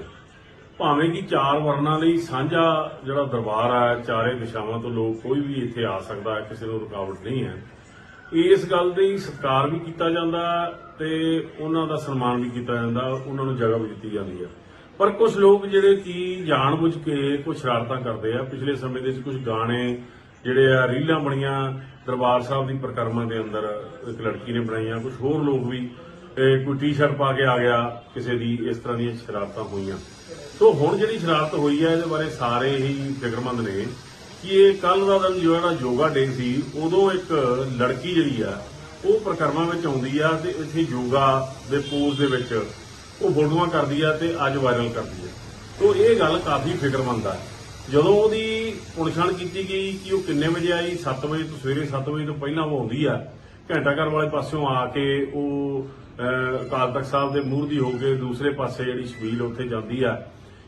ਭਾਵੇਂ ਕਿ ਚਾਰ ਵਰਨਾਂ ਲਈ ਸਾਂਝਾ ਜਿਹੜਾ ਦਰਬਾਰ ਆ, ਚਾਰੇ ਦਿਸ਼ਾਵਾਂ ਤੋਂ ਲੋਕ ਕੋਈ ਵੀ ਇੱਥੇ ਆ ਸਕਦਾ ਹੈ ਕਿਸੇ ਨੂੰ ਰੁਕਾਵਟ ਨਹੀਂ ਹੈ। ਇਸ ਗੱਲ ਦੇ ਸਤਿਕਾਰ ਵੀ ਕੀਤਾ ਜਾਂਦਾ ਤੇ ਉਹਨਾਂ ਦਾ ਸਨਮਾਨ ਵੀ ਕੀਤਾ ਜਾਂਦਾ, ਉਹਨਾਂ ਨੂੰ ਜਗ੍ਹਾ ਵੀ ਦਿੱਤੀ ਜਾਂਦੀ ਹੈ ਪਰ ਕੁਝ ਲੋਕ ਜਿਹੜੇ ਕਿ ਜਾਣਬੁੱਝ ਕੇ ਕੁਝ ਸ਼ਰਾਰਤਾਂ ਕਰਦੇ ਆ, ਪਿਛਲੇ ਸਮੇਂ ਦੇ ਵਿੱਚ ਕੁਝ ਗਾਣੇ ਜਿਹੜੇ ਆ, ਰੀਲਾਂ ਬਣੀਆਂ ਦਰਬਾਰ ਸਾਹਿਬ ਦੀ ਪ੍ਰਕਰਮਾਂ ਦੇ ਅੰਦਰ ਇੱਕ ਲੜਕੀ ਨੇ ਬਣਾਈਆਂ ਕੁਝ ਹੋਰ ਲੋਕ ਵੀ ਕੋਈ ਟੀ-ਸ਼ਰਟ ਪਾ ਕੇ ਆ ਗਿਆ, ਕਿਸੇ ਦੀ ਇਸ ਤਰ੍ਹਾਂ ਦੀਆਂ ਸ਼ਰਾਰਤਾਂ ਹੋਈਆਂ। ਸੋ ਹੁਣ ਜਿਹੜੀ ਸ਼ਰਾਰਤ ਹੋਈ ਹੈ, ਇਹਦੇ ਬਾਰੇ ਸਾਰੇ ਹੀ ਫਿਕਰਮੰਦ ਨੇ ਕਿ ਇਹ ਕੱਲ ਦਾ ਦਿਨ ਜੋ ਜਿਹੜਾ ਯੋਗਾ ਡੇ ਸੀ, ਉਦੋਂ ਇੱਕ ਲੜਕੀ ਜਿਹੜੀ ਆ, ਉਹ ਪ੍ਰਕਰਮਾਂ ਵਿੱਚ ਆਉਂਦੀ ਆ ਤੇ ਇੱਥੇ ਯੋਗਾ ਦੇ ਪੋਜ਼ ਦੇ ਵਿੱਚ ਉਹ ਫੋਟੋਆਂ ਕਰਦੀ ਆ ਤੇ ਅੱਜ ਵਾਇਰਲ ਕਰਦੀ ਆ। ਤੋਂ ਇਹ ਗੱਲ ਕਾਫੀ ਫਿਕਰਮੰਦ ਆ। ਜਦੋਂ ਉਹਦੀ ਪੁਣਛਾਣ ਕੀਤੀ ਗਈ ਕਿ ਉਹ ਕਿੰਨੇ ਵਜੇ ਆਈ 7 ਵਜੇ ਤੋਂ ਸਵੇਰੇ 7 ਵਜੇ ਤੋਂ ਪਹਿਲਾਂ ਉਹ ਆਉਂਦੀ ਆ, ਘੰਟਾ ਘਰ ਵਾਲੇ ਪਾਸਿਓਂ ਆ ਕੇ ਉਹ ਅਕਾਲ ਤਖਤ ਸਾਹਿਬ ਦੇ ਮੂਹਰ ਦੀ ਹੋ ਕੇ ਦੂਸਰੇ ਪਾਸੇ ਜਿਹੜੀ ਸ਼ਬੀਲ ਉੱਥੇ ਜਾਂਦੀ ਆ।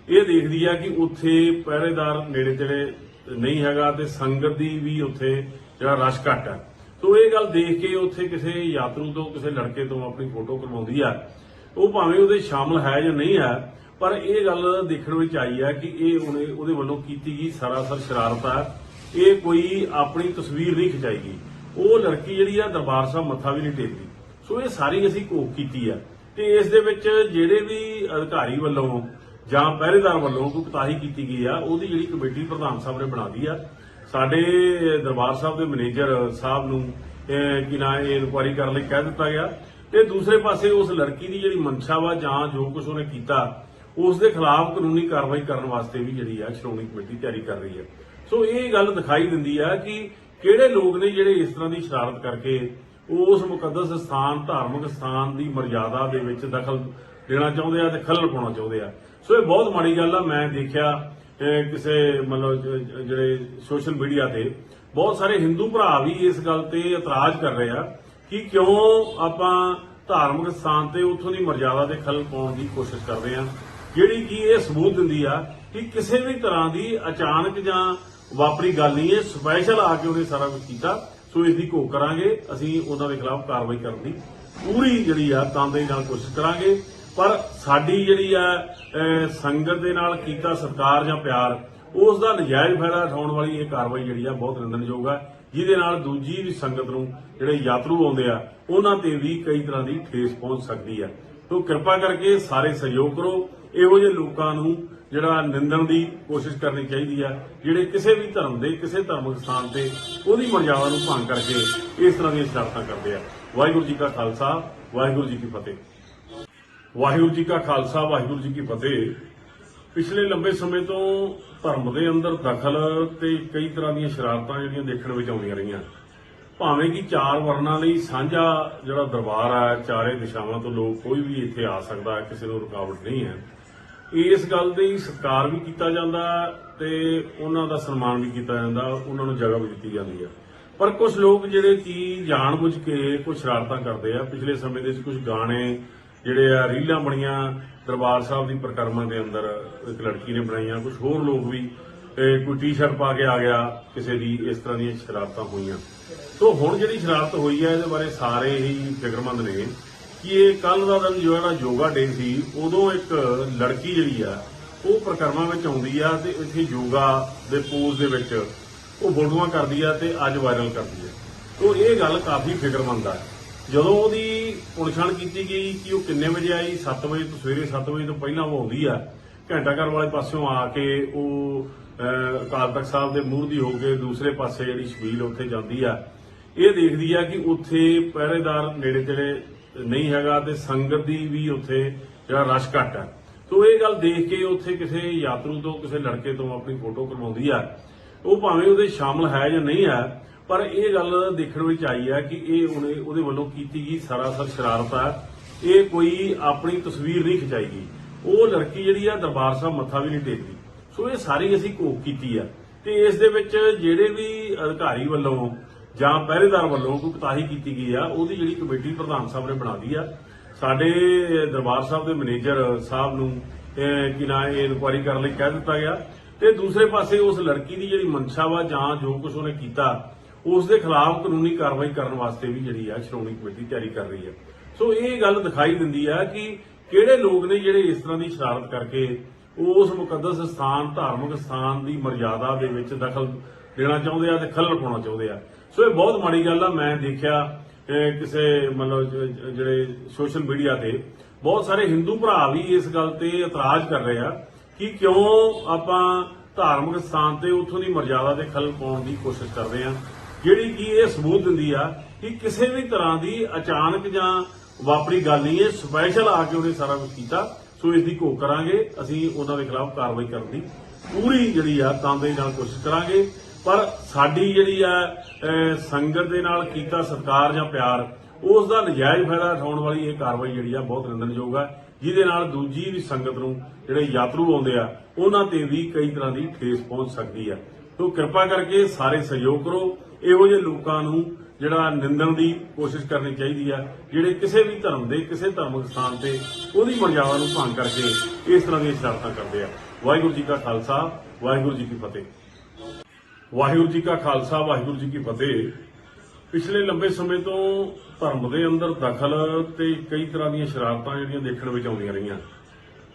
ਇਹ ਦੇਖਦੀ ਆ ਕਿ ਉੱਥੇ ਪਹਿਰੇਦਾਰ ਨੇੜੇ ਤੇੜੇ ਨਹੀਂ ਹੈਗਾ ਤੇ ਸੰਗਤ ਦੀ ਵੀ ਉੱਥੇ ਜਿਹੜਾ ਰਸ਼ ਘੱਟ ਹੈ ਤੋ ਇਹ ਗੱਲ ਦੇਖ ਕੇ ਉੱਥੇ ਕਿਸੇ ਯਾਤਰੂ ਤੋਂ, ਕਿਸੇ ਲੜਕੇ ਤੋਂ ਆਪਣੀ ਫੋਟੋ ਕਰਵਾਉਂਦੀ ਆ। ਉਹ ਭਾਵੇਂ ਉਹਦੇ ਸ਼ਾਮਲ ਹੈ ਜਾਂ ਨਹੀਂ ਹੈ, ਪਰ ਇਹ ਗੱਲ ਦੇਖਣ ਵਿੱਚ ਆਈ ਹੈ ਕਿ ਇਹ ਉਹਨੇ ਉਹਦੇ ਵੱਲੋਂ ਕੀਤੀ ਗਈ ਸਰਾਸਰ ਸ਼ਰਾਰਤ ਹੈ ਇਹ ਕੋਈ ਆਪਣੀ ਤਸਵੀਰ ਨਹੀਂ ਖਿਚਾਈ ਗਈ। ਉਹ ਲੜਕੀ ਜਿਹੜੀ ਆ ਦਰਬਾਰ ਸਾਹਿਬ ਮੱਥਾ ਵੀ ਨਹੀਂ ਟੇਕਦੀ। ਸੋ ਇਹ ਸਾਰੀ ਅਸੀਂ ਕੋਕ ਕੀਤੀ ਆ। ਤੇ ਇਸ ਦੇ ਵਿੱਚ ਜਿਹੜੇ ਵੀ ਅਧਿਕਾਰੀ ਵੱਲੋਂ ਜਾਂ ਪਹਿਰੇਦਾਰ ਵੱਲੋਂ ਕੋਈ ਕੁਤਾਹੀ ਕੀਤੀ ਗਈ ਆ, ਉਹਦੀ ਜਿਹੜੀ ਕਮੇਟੀ ਪ੍ਰਧਾਨ ਸਾਹਿਬ ਨੇ ਬਣਾ ਦੀ ਆ। ਸਾਡੇ ਦਰਬਾਰ ਸਾਹਿਬ ਦੇ ਮੈਨੇਜਰ ਸਾਹਿਬ ਨੂੰ ਇਹ ਨਾ ਇਹ ਇਨਕੁਆਇਰੀ ਕਰਨ ਲਈ ਕਹਿ ਦਿੱਤਾ ਗਿਆ। ਤੇ ਦੂਸਰੇ ਪਾਸੇ ਉਸ ਲੜਕੀ ਦੀ ਜਿਹੜੀ ਮਨਸ਼ਾ ਵਾ ਜਾਂ ਜੋ ਕੁਝ ਉਹਨੇ ਕੀਤਾ, ਉਸ ਦੇ ਖਿਲਾਫ ਕਾਨੂੰਨੀ ਕਾਰਵਾਈ ਕਰਨ ਵਾਸਤੇ ਵੀ ਜਿਹੜੀ ਆ ਸ਼੍ਰੋਮਣੀ ਕਮੇਟੀ ਤਿਆਰੀ ਕਰ ਰਹੀ ਹੈ ਸੋ ਇਹ ਗੱਲ ਦਿਖਾਈ ਦਿੰਦੀ ਆ ਕਿ ਕਿਹੜੇ ਲੋਕ ਨੇ ਜਿਹੜੇ ਇਸ ਤਰ੍ਹਾਂ ਦੀ ਸ਼ਰਾਰਤ ਕਰਕੇ ਉਸ ਮੁਕੱਦਸ ਸਥਾਨ, ਧਾਰਮਿਕ ਸਥਾਨ ਦੀ ਮਰਜ਼ਾਦਾ ਦੇ ਵਿੱਚ ਦਖਲ ਦੇਣਾ ਚਾਹੁੰਦੇ ਆ ਤੇ ਖਲਲ ਪਾਉਣਾ ਚਾਹੁੰਦੇ ਆ। ਸੋ ਇਹ ਬਹੁਤ ਮਾੜੀ ਗੱਲ ਆ, ਮੈਂ ਦੇਖਿਆ ਕਿਸੇ ਮਤਲਬ ਜਿਹੜੇ ਸੋਸ਼ਲ ਮੀਡੀਆ ਤੇ ਬਹੁਤ ਸਾਰੇ ਹਿੰਦੂ ਭਰਾ ਵੀ ਇਸ ਗੱਲ ਤੇ ਇਤਰਾਜ਼ ਕਰ ਰਹੇ ਆ ਕਿ ਕਿਉਂ ਆਪਾਂ ਧਾਰਮਿਕ ਸਥਾਨ ਤੇ ਉੱਥੋਂ ਦੀ ਮਰਜ਼ਾਦਾ ਦੇ ਖਲ ਪਾਉਣ ਦੀ ਕੋਸ਼ਿਸ਼ ਕਰ ਰਹੇ ਆ। ਜਿਹੜੀ ਕਿ ਇਹ ਸਬੂਤ ਦਿੰਦੀ ਆ ਕਿ ਕਿਸੇ ਵੀ ਤਰ੍ਹਾਂ ਦੀ ਅਚਾਨਕ ਜਾਂ ਵਾਪਰੀ ਗੱਲ ਨਹੀਂ ਹੈ ਸਪੈਸ਼ਲ ਆ ਕੇ ਉਹਨੇ ਸਾਰਾ ਕੁਝ ਕੀਤਾ। ਸੋ ਇਸ ਦੀ ਘੋਖ ਕਰਾਂਗੇ, ਅਸੀਂ ਉਹਨਾਂ ਦੇ ਖਿਲਾਫ ਕਾਰਵਾਈ ਕਰਨ ਦੀ ਪੂਰੀ ਜਿਹੜੀ ਆ ਤੰਦੇ ਨਾਲ ਕੋਸ਼ਿਸ਼ ਕਰਾਂਗੇ। ਪਰ ਸਾਡੀ ਜਿਹੜੀ ਆ ਸੰਗਤ ਦੇ ਨਾਲ ਕੀਤਾ ਸਤਕਾਰ ਜਾਂ ਪਿਆਰ, ਉਸ ਦਾ ਨਜਾਇਜ਼ ਫਾਇਦਾ ਉਠਾਉਣ ਵਾਲੀ ਇਹ ਕਾਰਵਾਈ ਜਿਹੜੀ ਆ ਬਹੁਤ ਨਿੰਦਣਯੋਗ ਆ, ਜਿਹਦੇ ਨਾਲ ਦੂਜੀ ਵੀ ਸੰਗਤ ਨੂੰ ਜਿਹੜੇ ਯਾਤਰੂ ਆਉਂਦੇ ਆ, ਉਹਨਾਂ ਤੇ ਵੀ ਕਈ ਤਰ੍ਹਾਂ ਦੀ ਠੇਸ ਪਹੁੰਚ ਸਕਦੀ ਆ। ਤੋ ਕਿਰਪਾ ਕਰਕੇ ਸਾਰੇ ਸਹਿਯੋਗ ਕਰੋ, ਇਹੋ ਜਿਹੇ ਲੋਕਾਂ ਨੂੰ ਜਿਹੜਾ ਨਿੰਦਣ ਦੀ ਕੋਸ਼ਿਸ਼ ਕਰਨੀ ਚਾਹੀਦੀ ਆ, ਜਿਹੜੇ ਕਿਸੇ ਵੀ ਧਰਮ ਦੇ, ਕਿਸੇ ਧਾਰਮਿਕ ਸਥਾਨ ਤੇ ਉਹਦੀ ਮਰਜ਼ਾਦਾ ਨੂੰ ਭੰਗ ਕਰਕੇ ਇਸ ਤਰ੍ਹਾਂ ਦੀਆਂ ਸ਼ਰਤਾਂ ਕਰਦੇ ਆ। ਵਾਹਿਗੁਰੂ ਜੀ ਕਾ ਖਾਲਸਾ, ਵਾਹਿਗੁਰੂ ਜੀ ਕੀ ਫਤਿਹ। ਵਾਹਿਗੁਰੂ ਜੀ ਕਾ ਖਾਲਸਾ, ਵਾਹਿਗੁਰੂ ਜੀ ਕੀ ਫਤਿਹ। ਪਿਛਲੇ ਲੰਬੇ ਸਮੇਂ ਤੋਂ ਧਰਮ ਦੇ ਅੰਦਰ ਦਖਲ ਤੇ ਕਈ ਤਰ੍ਹਾਂ ਦੀਆਂ ਸ਼ਰਾਰਤਾਂ ਜਿਹੜੀਆਂ ਦੇਖਣ ਵਿੱਚ ਆਉਂਦੀਆਂ ਰਹੀਆਂ। ਭਾਵੇਂ ਕਿ ਚਾਰ ਵਰਨਾਂ ਲਈ ਸਾਂਝਾ ਜਿਹੜਾ ਦਰਬਾਰ ਹੈ ਚਾਰੇ ਦਿਸ਼ਾਵਾਂ ਤੋਂ ਲੋਕ ਕੋਈ ਵੀ ਇੱਥੇ ਆ ਸਕਦਾ, ਕਿਸੇ ਨੂੰ ਰੁਕਾਵਟ ਨਹੀਂ ਹੈ। ਇਸ ਗੱਲ ਦੀ ਸਤਿਕਾਰ ਵੀ ਕੀਤਾ ਜਾਂਦਾ ਤੇ ਉਹਨਾਂ ਦਾ ਸਨਮਾਨ ਵੀ ਕੀਤਾ ਜਾਂਦਾ, ਉਹਨਾਂ ਨੂੰ ਜਗ੍ਹਾ ਵੀ ਦਿੱਤੀ ਜਾਂਦੀ ਹੈ। ਪਰ ਕੁਝ ਲੋਕ ਜਿਹੜੇ ਕਿ ਜਾਣਬੁੱਝ ਕੇ ਕੁਝ ਸ਼ਰਾਰਤਾਂ ਕਰਦੇ ਆ, ਪਿਛਲੇ ਸਮੇਂ ਦੇ ਵਿੱਚ ਕੁਝ ਗਾਣੇ ਜਿਹੜੇ ਆ ਰੀਲਾਂ ਬਣੀਆਂ ਦਰਬਾਰ ਸਾਹਿਬ ਦੀ ਪ੍ਰਕਰਮਾਂ ਦੇ ਅੰਦਰ ਇੱਕ ਲੜਕੀ ਨੇ ਬਣਾਈਆਂ ਕੁਝ ਹੋਰ ਲੋਕ ਵੀ ਕੋਈ ਟੀ-ਸ਼ਰਟ ਪਾ ਕੇ ਆ ਗਿਆ, ਕਿਸੇ ਦੀ ਇਸ ਤਰ੍ਹਾਂ ਦੀਆਂ ਸ਼ਰਾਰਤਾਂ ਹੋਈਆਂ। ਸੋ ਹੁਣ ਜਿਹੜੀ ਸ਼ਰਾਰਤ ਹੋਈ ਹੈ, ਇਹਦੇ ਬਾਰੇ ਸਾਰੇ ਹੀ ਫਿਕਰਮੰਦ ਨੇ ਕਿ ਇਹ ਕੱਲ ਦਾ ਦਿਨ ਜਿਹੜਾ ਯੋਗਾ ਡੇ ਸੀ, ਉਦੋਂ ਇੱਕ ਲੜਕੀ ਜਿਹੜੀ ਆ, ਉਹ ਪ੍ਰਕਰਮਾਂ ਵਿੱਚ ਆਉਂਦੀ ਆ ਤੇ ਇੱਥੇ ਯੋਗਾ ਦੇ ਪੋਜ਼ ਦੇ ਵਿੱਚ ਉਹ ਫੋਟੋਆਂ ਕਰਦੀ ਆ ਤੇ ਅੱਜ ਵਾਇਰਲ ਕਰਦੀ ਆ। ਤੋ ਇਹ ਗੱਲ ਕਾਫੀ ਫਿਕਰਮੰਦ ਆ। ਜਦੋਂ ਉਹਦੀ ਪੁਣਛਾਣ ਕੀਤੀ ਗਈ ਕਿ ਉਹ ਕਿੰਨੇ ਵਜੇ ਆਈ? 7 ਵਜੇ ਤੋਂ ਸਵੇਰੇ 7 ਵਜੇ ਤੋਂ ਪਹਿਲਾਂ ਉਹ ਆਉਂਦੀ ਆ। ਘੰਟਾ ਘਰ ਵਾਲੇ ਪਾਸਿਓਂ ਆ ਕੇ ਉਹ ਅਕਾਲ ਤਖਤ ਸਾਹਿਬ ਦੇ ਮੂੰਹ ਦੀ ਹੋ ਕੇ ਦੂਸਰੇ ਪਾਸੇ ਜਿਹੜੀ ਸ਼ਬੀਲ ਉੱਥੇ ਜਾਂਦੀ ਆ। ਇਹ ਦੇਖਦੀ ਆ ਕਿ ਉੱਥੇ ਪਹਿਰੇਦਾਰ ਨੇੜੇ ਤੇੜੇ ਨਹੀਂ ਹੈਗਾ ਤੇ ਸੰਗਤ ਦੀ ਵੀ ਉੱਥੇ ਜਿਹੜਾ ਰਸ਼ ਘੱਟ ਹੈ ਤੋ ਇਹ ਗੱਲ ਦੇਖ ਕੇ ਉੱਥੇ ਕਿਸੇ ਯਾਤਰੂ ਤੋਂ, ਕਿਸੇ ਲੜਕੇ ਤੋਂ ਆਪਣੀ ਫੋਟੋ ਕਰਵਾਉਂਦੀ ਆ। ਉਹ ਭਾਵੇਂ ਉਹਦੇ ਸ਼ਾਮਲ ਹੈ ਜਾਂ ਨਹੀਂ ਹੈ ਪਰ ਇਹ ਗੱਲ ਦੇਖਣ ਵਿੱਚ ਆਈ ਹੈ ਕਿ ਇਹ ਉਹਨੇ ਉਹਦੇ ਵੱਲੋਂ ਕੀਤੀ ਗਈ ਸਰਾਸਰ ਸ਼ਰਾਰਤ ਆ। ਇਹ ਕੋਈ ਆਪਣੀ ਤਸਵੀਰ ਨਹੀਂ ਖਿਚਾਈ ਗਈ। ਉਹ ਲੜਕੀ ਜਿਹੜੀ ਆ ਦਰਬਾਰ ਸਾਹਿਬ ਮੱਥਾ ਵੀ ਨਹੀਂ ਟੇਕਦੀ। ਸੋ ਇਹ ਸਾਰੀ ਅਸੀਂ ਕੋਕ ਕੀਤੀ ਆ। ਤੇ ਇਸ ਦੇ ਵਿੱਚ ਜਿਹੜੇ ਵੀ ਅਧਿਕਾਰੀ ਵੱਲੋਂ ਜਾਂ ਪਹਿਰੇਦਾਰ ਵੱਲੋਂ ਕੋਈ ਕੁਤਾਹੀ ਕੀਤੀ ਗਈ ਆ, ਉਹਦੀ ਜਿਹੜੀ ਕਮੇਟੀ ਪ੍ਰਧਾਨ ਸਾਹਿਬ ਨੇ ਬਣਾ ਦੀ ਆ। ਸਾਡੇ ਦਰਬਾਰ ਸਾਹਿਬ ਦੇ ਮੈਨੇਜਰ ਸਾਹਿਬ ਨੂੰ ਇਹ ਨਾ ਇਹ ਇਨਕੁਆਇਰੀ ਕਰਨ ਲਈ ਕਹਿ ਦਿੱਤਾ ਗਿਆ। ਤੇ ਦੂਸਰੇ ਪਾਸੇ ਉਸ ਲੜਕੀ ਦੀ ਜਿਹੜੀ ਮਨਸ਼ਾ ਵਾ ਜਾਂ ਜੋ ਕੁਝ ਉਹਨੇ ਕੀਤਾ ਉਸ ਦੇ ਖਿਲਾਫ ਕਾਨੂੰਨੀ ਕਾਰਵਾਈ ਕਰਨ ਵਾਸਤੇ ਵੀ ਜਿਹੜੀ ਆ ਸ਼੍ਰੋਮਣੀ ਕਮੇਟੀ ਤਿਆਰੀ ਕਰ ਰਹੀ ਹੈ ਸੋ ਇਹ ਗੱਲ ਦਿਖਾਈ ਦਿੰਦੀ ਆ ਕਿ ਕਿਹੜੇ ਲੋਕ ਨੇ ਜਿਹੜੇ ਇਸ ਤਰ੍ਹਾਂ ਦੀ ਸ਼ਰਾਰਤ ਕਰਕੇ ਉਸ ਮੁਕੱਦਸ ਸਥਾਨ, ਧਾਰਮਿਕ ਸਥਾਨ ਦੀ ਮਰਜ਼ਾਦਾ ਦੇ ਵਿੱਚ ਦਖਲ ਦੇਣਾ ਚਾਹੁੰਦੇ ਆ ਤੇ ਖਲਲ ਪਾਉਣਾ ਚਾਹੁੰਦੇ ਆ। ਸੋ ਇਹ ਬਹੁਤ ਮਾੜੀ ਗੱਲ ਆ। ਮੈਂ ਦੇਖਿਆ ਕਿਸੇ ਮਤਲਬ ਜਿਹੜੇ ਸੋਸ਼ਲ ਮੀਡੀਆ ਤੇ ਬਹੁਤ ਸਾਰੇ ਹਿੰਦੂ ਭਰਾ ਵੀ ਇਸ ਗੱਲ ਤੇ ਇਤਰਾਜ਼ ਕਰ ਰਹੇ ਆ ਕਿ ਕਿਉਂ ਆਪਾਂ ਧਾਰਮਿਕ ਸਥਾਨ ਤੇ ਉੱਥੋਂ ਦੀ ਮਰਜ਼ਾਦਾ ਤੇ ਖਲਲ ਪਾਉਣ ਦੀ ਕੋਸ਼ਿਸ਼ ਕਰਦੇ ਆ। ਜਿਹੜੀ ਕਿ ਇਹ ਸਬੂਤ ਦਿੰਦੀ ਆ ਕਿ ਕਿਸੇ ਵੀ ਤਰ੍ਹਾਂ ਦੀ ਅਚਾਨਕ ਜਾਂ ਵਾਪਰੀ ਗੱਲ ਨਹੀਂ ਹੈ ਸਪੈਸ਼ਲ ਆ ਕੇ ਉਹਨੇ ਸਾਰਾ ਕੁਝ ਕੀਤਾ। ਸੋ ਇਸ ਦੀ ਘੋਖ ਕਰਾਂਗੇ। ਅਸੀਂ ਉਹਨਾਂ ਦੇ ਖਿਲਾਫ ਕਾਰਵਾਈ ਕਰਨ ਦੀ ਪੂਰੀ ਜਿਹੜੀ ਆ ਤੰਦੇ ਨਾਲ ਕੋਸ਼ਿਸ਼ ਕਰਾਂਗੇ। ਪਰ ਸਾਡੀ ਜਿਹੜੀ ਆ ਸੰਗਤ ਦੇ ਨਾਲ ਕੀਤਾ ਸਤਕਾਰ ਜਾਂ ਪਿਆਰ, ਉਸ ਦਾ ਨਜਾਇਜ਼ ਫਾਇਦਾ ਉਠਾਉਣ ਵਾਲੀ ਇਹ ਕਾਰਵਾਈ ਜਿਹੜੀ ਆ ਬਹੁਤ ਨਿੰਦਣਯੋਗ ਆ। ਜਿਹਦੇ ਨਾਲ ਦੂਜੀ ਵੀ ਸੰਗਤ ਨੂੰ ਜਿਹੜੇ ਯਾਤਰੂ ਆਉਂਦੇ ਆ, ਉਹਨਾਂ ਤੇ ਵੀ ਕਈ ਤਰ੍ਹਾਂ ਦੀ ਠੇਸ ਪਹੁੰਚ ਸਕਦੀ ਆ। ਤੋ ਕਿਰਪਾ ਕਰਕੇ ਸਾਰੇ ਸਹਿਯੋਗ ਕਰੋ। ਇਹੋ ਜਿਹੇ ਲੋਕਾਂ ਨੂੰ ਜਿਹੜਾ ਨਿੰਦਣ ਦੀ ਕੋਸ਼ਿਸ਼ ਕਰਨੀ ਚਾਹੀਦੀ ਆ, ਜਿਹੜੇ ਕਿਸੇ ਵੀ ਧਰਮ ਦੇ, ਕਿਸੇ ਧਾਰਮਿਕ ਸਥਾਨ ਤੇ ਉਹਦੀ ਮਰਜ਼ਾਦਾ ਨੂੰ ਭੰਗ ਕਰਕੇ ਇਸ ਤਰ੍ਹਾਂ ਦੀਆਂ ਸ਼ਰਾਰਤਾਂ ਕਰਦੇ ਆ। ਵਾਹਿਗੁਰੂ ਜੀ ਕਾ ਖਾਲਸਾ, ਵਾਹਿਗੁਰੂ ਜੀ ਕੀ ਫਤਿਹ। ਵਾਹਿਗੁਰੂ ਜੀ ਕਾ ਖਾਲਸਾ, ਵਾਹਿਗੁਰੂ ਜੀ ਕੀ ਫਤਿਹ। ਪਿਛਲੇ ਲੰਬੇ ਸਮੇਂ ਤੋਂ ਧਰਮ ਦੇ ਅੰਦਰ ਦਖਲ ਤੇ ਕਈ ਤਰ੍ਹਾਂ ਦੀਆਂ ਸ਼ਰਾਰਤਾਂ ਜਿਹੜੀਆਂ ਦੇਖਣ ਵਿੱਚ ਆਉਂਦੀਆਂ ਰਹੀਆਂ।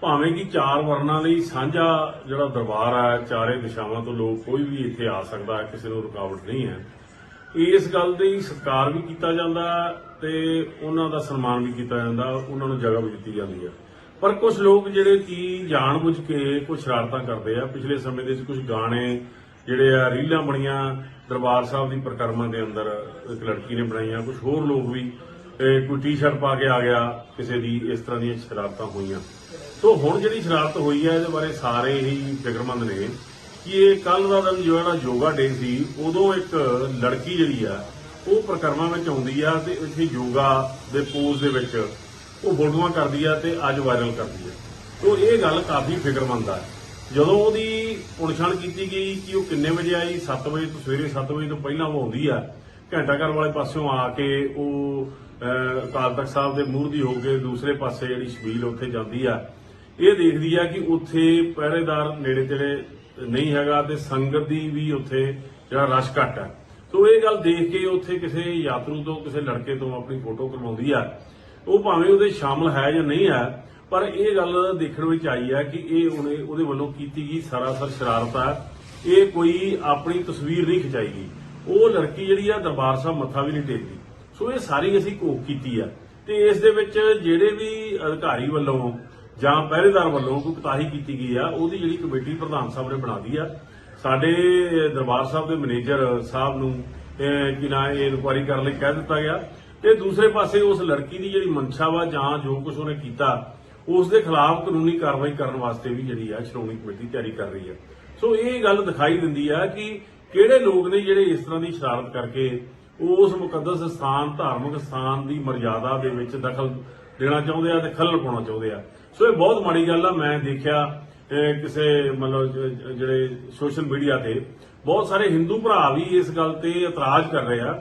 ਭਾਵੇਂ ਕਿ ਚਾਰ ਵਰਨਾਂ ਲਈ ਸਾਂਝਾ ਜਿਹੜਾ ਦਰਬਾਰ ਹੈ ਚਾਰੇ ਦਿਸ਼ਾਵਾਂ ਤੋਂ ਲੋਕ ਕੋਈ ਵੀ ਇੱਥੇ ਆ ਸਕਦਾ ਹੈ ਕਿਸੇ ਨੂੰ ਰੁਕਾਵਟ ਨਹੀਂ ਹੈ। ਇਸ ਗੱਲ ਦੀ ਸਤਿਕਾਰ ਵੀ ਕੀਤਾ ਜਾਂਦਾ ਤੇ ਉਹਨਾਂ ਦਾ ਸਨਮਾਨ ਵੀ ਕੀਤਾ ਜਾਂਦਾ, ਉਹਨਾਂ ਨੂੰ ਜਗ੍ਹਾ ਵੀ ਦਿੱਤੀ ਜਾਂਦੀ ਹੈ ਪਰ ਕੁਝ ਲੋਕ ਜਿਹੜੇ ਕਿ ਜਾਣਬੁੱਝ ਕੇ ਕੁਝ ਸ਼ਰਾਰਤਾਂ ਕਰਦੇ ਆ, ਪਿਛਲੇ ਸਮੇਂ ਦੇ ਵਿੱਚ ਕੁਝ ਗਾਣੇ ਜਿਹੜੇ ਆ, ਰੀਲਾਂ ਬਣੀਆਂ ਦਰਬਾਰ ਸਾਹਿਬ ਦੀ ਪ੍ਰਕਰਮਾ ਦੇ ਅੰਦਰ ਇੱਕ ਲੜਕੀ ਨੇ ਬਣਾਈਆਂ ਕੁਝ ਹੋਰ ਲੋਕ ਵੀ ਕੋਈ ਟੀ-ਸ਼ਰਟ ਪਾ ਕੇ ਆ ਗਿਆ, ਕਿਸੇ ਦੀ ਇਸ ਤਰ੍ਹਾਂ ਦੀਆਂ ਸ਼ਰਾਰਤਾਂ ਹੋਈਆਂ। ਸੋ ਹੁਣ ਜਿਹੜੀ ਸ਼ਰਾਰਤ ਹੋਈ ਹੈ ਇਹਦੇ ਬਾਰੇ ਸਾਰੇ ਹੀ ਫਿਕਰਮੰਦ ਨੇ। ਕਿ ਇਹ ਕੱਲ ਦਾ ਦਿਨ ਜਿਹੜਾ ਯੋਗਾ ਡੇ ਸੀ, ਉਦੋਂ ਇੱਕ ਲੜਕੀ ਜਿਹੜੀ ਆ, ਉਹ ਪ੍ਰਕਰਮਾ ਵਿੱਚ ਆਉਂਦੀ ਆ ਤੇ ਇੱਥੇ ਯੋਗਾ ਦੇ ਪੋਜ਼ ਦੇ ਵਿੱਚ ਉਹ ਫੋਟੋਆਂ ਕਰਦੀ ਆ ਤੇ ਅੱਜ ਵਾਇਰਲ ਕਰਦੀ ਆ। ਤੋ ਇਹ ਗੱਲ ਕਾਫੀ ਫਿਕਰਮੰਦ ਆ। ਜਦੋਂ ਉਹਦੀ ਪੁਣਛਾਣ ਕੀਤੀ ਗਈ ਕਿ ਉਹ ਕਿੰਨੇ ਵਜੇ ਆਈ 7 ਵਜੇ ਤੋਂ ਸਵੇਰੇ 7 ਵਜੇ ਤੋਂ ਪਹਿਲਾਂ ਉਹ ਆਉਂਦੀ ਆ, ਘੰਟਾ ਘਰ ਵਾਲੇ ਪਾਸਿਓਂ ਆ ਕੇ ਉਹ ਅਕਾਲ ਤਖਤ ਸਾਹਿਬ ਦੇ ਮੂਹਰ ਦੀ ਹੋ ਕੇ ਦੂਸਰੇ ਪਾਸੇ ਜਿਹੜੀ ਸ਼ਬੀਲ ਉੱਥੇ ਜਾਂਦੀ ਆ, ਇਹ ਦੇਖਦੀ ਆ ਕਿ ਉੱਥੇ ਪਹਿਰੇਦਾਰ ਨੇੜੇ ਤੇੜੇ ਨਹੀਂ ਹੈਗਾ ਤੇ ਸੰਗਤ ਦੀ ਵੀ ਉੱਥੇ ਜਿਹੜਾ ਰਸ਼ ਘੱਟ ਹੈ। ਸੋ ਇਹ ਗੱਲ ਦੇਖ ਕੇ ਉੱਥੇ ਕਿਸੇ ਯਾਤਰੂ ਤੋਂ, ਕਿਸੇ ਲੜਕੇ ਤੋਂ ਆਪਣੀ ਫੋਟੋ ਕਰਵਾਉਂਦੀ ਆ। ਉਹ ਭਾਵੇਂ ਉਹਦੇ ਸ਼ਾਮਲ ਹੈ ਜਾਂ ਨਹੀਂ ਹੈ, ਪਰ ਇਹ ਗੱਲ ਦੇਖਣ ਵਿੱਚ ਆਈ ਹੈ ਕਿ ਇਹ ਉਹਦੇ ਵੱਲੋਂ ਕੀਤੀ ਗਈ ਸਰਾਸਰ ਸ਼ਰਾਰਤ ਹੈ ਇਹ ਕੋਈ ਆਪਣੀ ਤਸਵੀਰ ਨਹੀਂ ਖਿਚਾਈ ਗਈ। ਉਹ ਲੜਕੀ ਜਿਹੜੀ ਆ, ਦਰਬਾਰ ਸਾਹਿਬ ਮੱਥਾ ਵੀ ਨਹੀਂ ਟੇਕਦੀ। ਸੋ ਇਹ ਸਾਰੀ ਅਸੀਂ ਕੋਕ ਕੀਤੀ ਆ। ਤੇ ਇਸ ਦੇ ਵਿੱਚ ਜਿਹੜੇ ਵੀ ਅਧਿਕਾਰੀ ਵੱਲੋਂ ਜਾਂ ਪਹਿਰੇਦਾਰ ਵੱਲੋਂ ਕੋਈ ਕੁਤਾਹੀ ਕੀਤੀ ਗਈ ਆ, ਉਹਦੀ ਜਿਹੜੀ ਕਮੇਟੀ ਪ੍ਰਧਾਨ ਸਾਹਿਬ ਨੇ ਬਣਾਦੀ ਆ, ਸਾਡੇ ਦਰਬਾਰ ਸਾਹਿਬ ਦੇ ਮੈਨੇਜਰ ਸਾਹਿਬ ਨੂੰ ਕਿ ਨਾ ਇਹ ਇਨਕੁਆਇਰੀ ਕਰਨ ਲਈ ਕਹਿ ਦਿੱਤਾ ਗਿਆ। ਤੇ ਦੂਸਰੇ ਪਾਸੇ ਉਸ ਲੜਕੀ ਦੀ ਜਿਹੜੀ ਮਨਸ਼ਾ ਵਾ ਜਾਂ ਜੋ ਕੁਝ ਉਹਨੇ ਕੀਤਾ, ਉਸ ਦੇ ਖਿਲਾਫ ਕਾਨੂੰਨੀ ਕਾਰਵਾਈ ਕਰਨ ਵਾਸਤੇ ਵੀ ਜਿਹੜੀ ਆ ਸ਼੍ਰੋਮਣੀ ਕਮੇਟੀ ਤਿਆਰੀ ਕਰ ਰਹੀ ਹੈ ਸੋ ਇਹ ਗੱਲ ਦਿਖਾਈ ਦਿੰਦੀ ਆ ਕਿ ਕਿਹੜੇ ਲੋਕ ਨੇ ਜਿਹੜੇ ਇਸ ਤਰ੍ਹਾਂ ਦੀ ਸ਼ਰਾਰਤ ਕਰਕੇ ਉਸ ਮੁਕੱਦਸ ਸਥਾਨ, ਧਾਰਮਿਕ ਸਥਾਨ ਦੀ ਮਰਜ਼ਾਦਾ ਦੇ ਵਿੱਚ ਦਖਲ ਦੇਣਾ ਚਾਹੁੰਦੇ ਆ ਤੇ ਖਲਲ ਪਾਉਣਾ ਚਾਹੁੰਦੇ ਆ। ਸੋ ਇਹ ਬਹੁਤ ਮਾੜੀ ਗੱਲ ਆ, ਮੈਂ ਦੇਖਿਆ ਕਿਸੇ ਮਤਲਬ ਜਿਹੜੇ ਸੋਸ਼ਲ ਮੀਡੀਆ ਤੇ ਬਹੁਤ ਸਾਰੇ ਹਿੰਦੂ ਭਰਾ ਵੀ ਇਸ ਗੱਲ ਤੇ ਇਤਰਾਜ਼ ਕਰ ਰਹੇ ਆ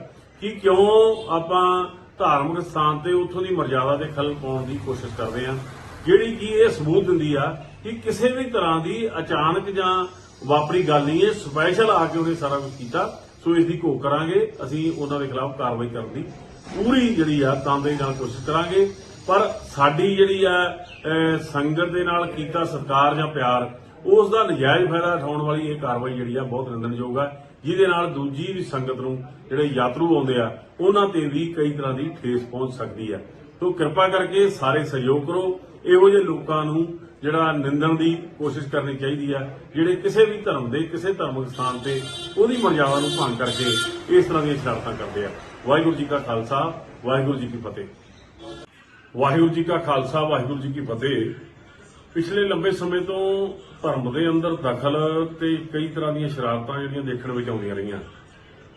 ਕਿ ਕਿਉਂ ਆਪਾਂ ਧਾਰਮਿਕ ਸਥਾਨ ਤੇ ਉੱਥੋਂ ਦੀ ਮਰਜ਼ਾਦਾ ਦੇ ਖਲ ਪਾਉਣ ਦੀ ਕੋਸ਼ਿਸ਼ ਕਰਦੇ ਆ, ਜਿਹੜੀ ਕਿ ਇਹ ਸਬੂਤ ਦਿੰਦੀ ਆ ਕਿ ਕਿਸੇ ਵੀ ਤਰ੍ਹਾਂ ਦੀ ਅਚਾਨਕ ਜਾਂ ਵਾਪਰੀ ਗੱਲ ਨਹੀਂ ਇਹ ਸਪੈਸ਼ਲ ਆ ਕੇ ਉਹਨੇ ਸਾਰਾ ਕੁਝ ਕੀਤਾ, ਸੋ ਇਸ ਦੀ ਘੋਖ ਕਰਾਂਗੇ, ਅਸੀਂ ਉਹਨਾਂ ਦੇ ਖਿਲਾਫ ਕਾਰਵਾਈ ਕਰਨ ਦੀ ਪੂਰੀ ਜਿਹੜੀ ਆ ਤੰਦੇ ਨਾਲ ਕੋਸ਼ਿਸ਼ ਕਰਾਂਗੇ। ਪਰ ਸਾਡੀ ਜਿਹੜੀ ਆ ਸੰਗਤ ਦੇ ਨਾਲ ਕੀਤਾ ਸਤਕਾਰ ਜਾਂ ਪਿਆਰ, ਉਸ ਦਾ ਨਜਾਇਜ਼ ਫਾਇਦਾ ਉਠਾਉਣ ਵਾਲੀ ਇਹ ਕਾਰਵਾਈ ਜਿਹੜੀ ਆ ਬਹੁਤ ਨਿੰਦਣਯੋਗ ਆ, ਜਿਹਦੇ ਨਾਲ ਦੂਜੀ ਵੀ ਸੰਗਤ ਨੂੰ ਜਿਹੜੇ ਯਾਤਰੂ ਆਉਂਦੇ ਆ, ਉਹਨਾਂ ਤੇ ਵੀ ਕਈ ਤਰ੍ਹਾਂ ਦੀ ਠੇਸ ਪਹੁੰਚ ਸਕਦੀ ਆ। ਤੋ ਕਿਰਪਾ ਕਰਕੇ ਸਾਰੇ ਸਹਿਯੋਗ ਕਰੋ, ਇਹੋ ਜਿਹੇ ਲੋਕਾਂ ਨੂੰ ਜਿਹੜਾ ਨਿੰਦਣ ਦੀ ਕੋਸ਼ਿਸ਼ ਕਰਨੀ ਚਾਹੀਦੀ ਆ, ਜਿਹੜੇ ਕਿਸੇ ਵੀ ਧਰਮ ਦੇ, ਕਿਸੇ ਧਾਰਮਿਕ ਸਥਾਨ ਤੇ ਉਹਦੀ ਮਰਜ਼ਾਦਾ ਨੂੰ ਭੰਗ ਕਰਕੇ ਇਸ ਤਰ੍ਹਾਂ ਦੀਆਂ ਸ਼ਰਾਰਤਾਂ ਕਰਦੇ ਆ। ਵਾਹਿਗੁਰੂ ਜੀ ਕਾ ਖਾਲਸਾ, ਵਾਹਿਗੁਰੂ ਜੀ ਕੀ ਫਤਿਹ। ਵਾਹਿਗੁਰੂ ਜੀ ਕਾ ਖਾਲਸਾ, ਵਾਹਿਗੁਰੂ ਜੀ ਕੀ ਫਤਿਹ। ਪਿਛਲੇ ਲੰਬੇ ਸਮੇਂ ਤੋਂ ਧਰਮ ਦੇ ਅੰਦਰ ਦਖਲ ਤੇ ਕਈ ਤਰ੍ਹਾਂ ਦੀਆਂ ਸ਼ਰਾਰਤਾਂ ਜਿਹੜੀਆਂ ਦੇਖਣ ਵਿੱਚ ਆਉਂਦੀਆਂ ਰਹੀਆਂ।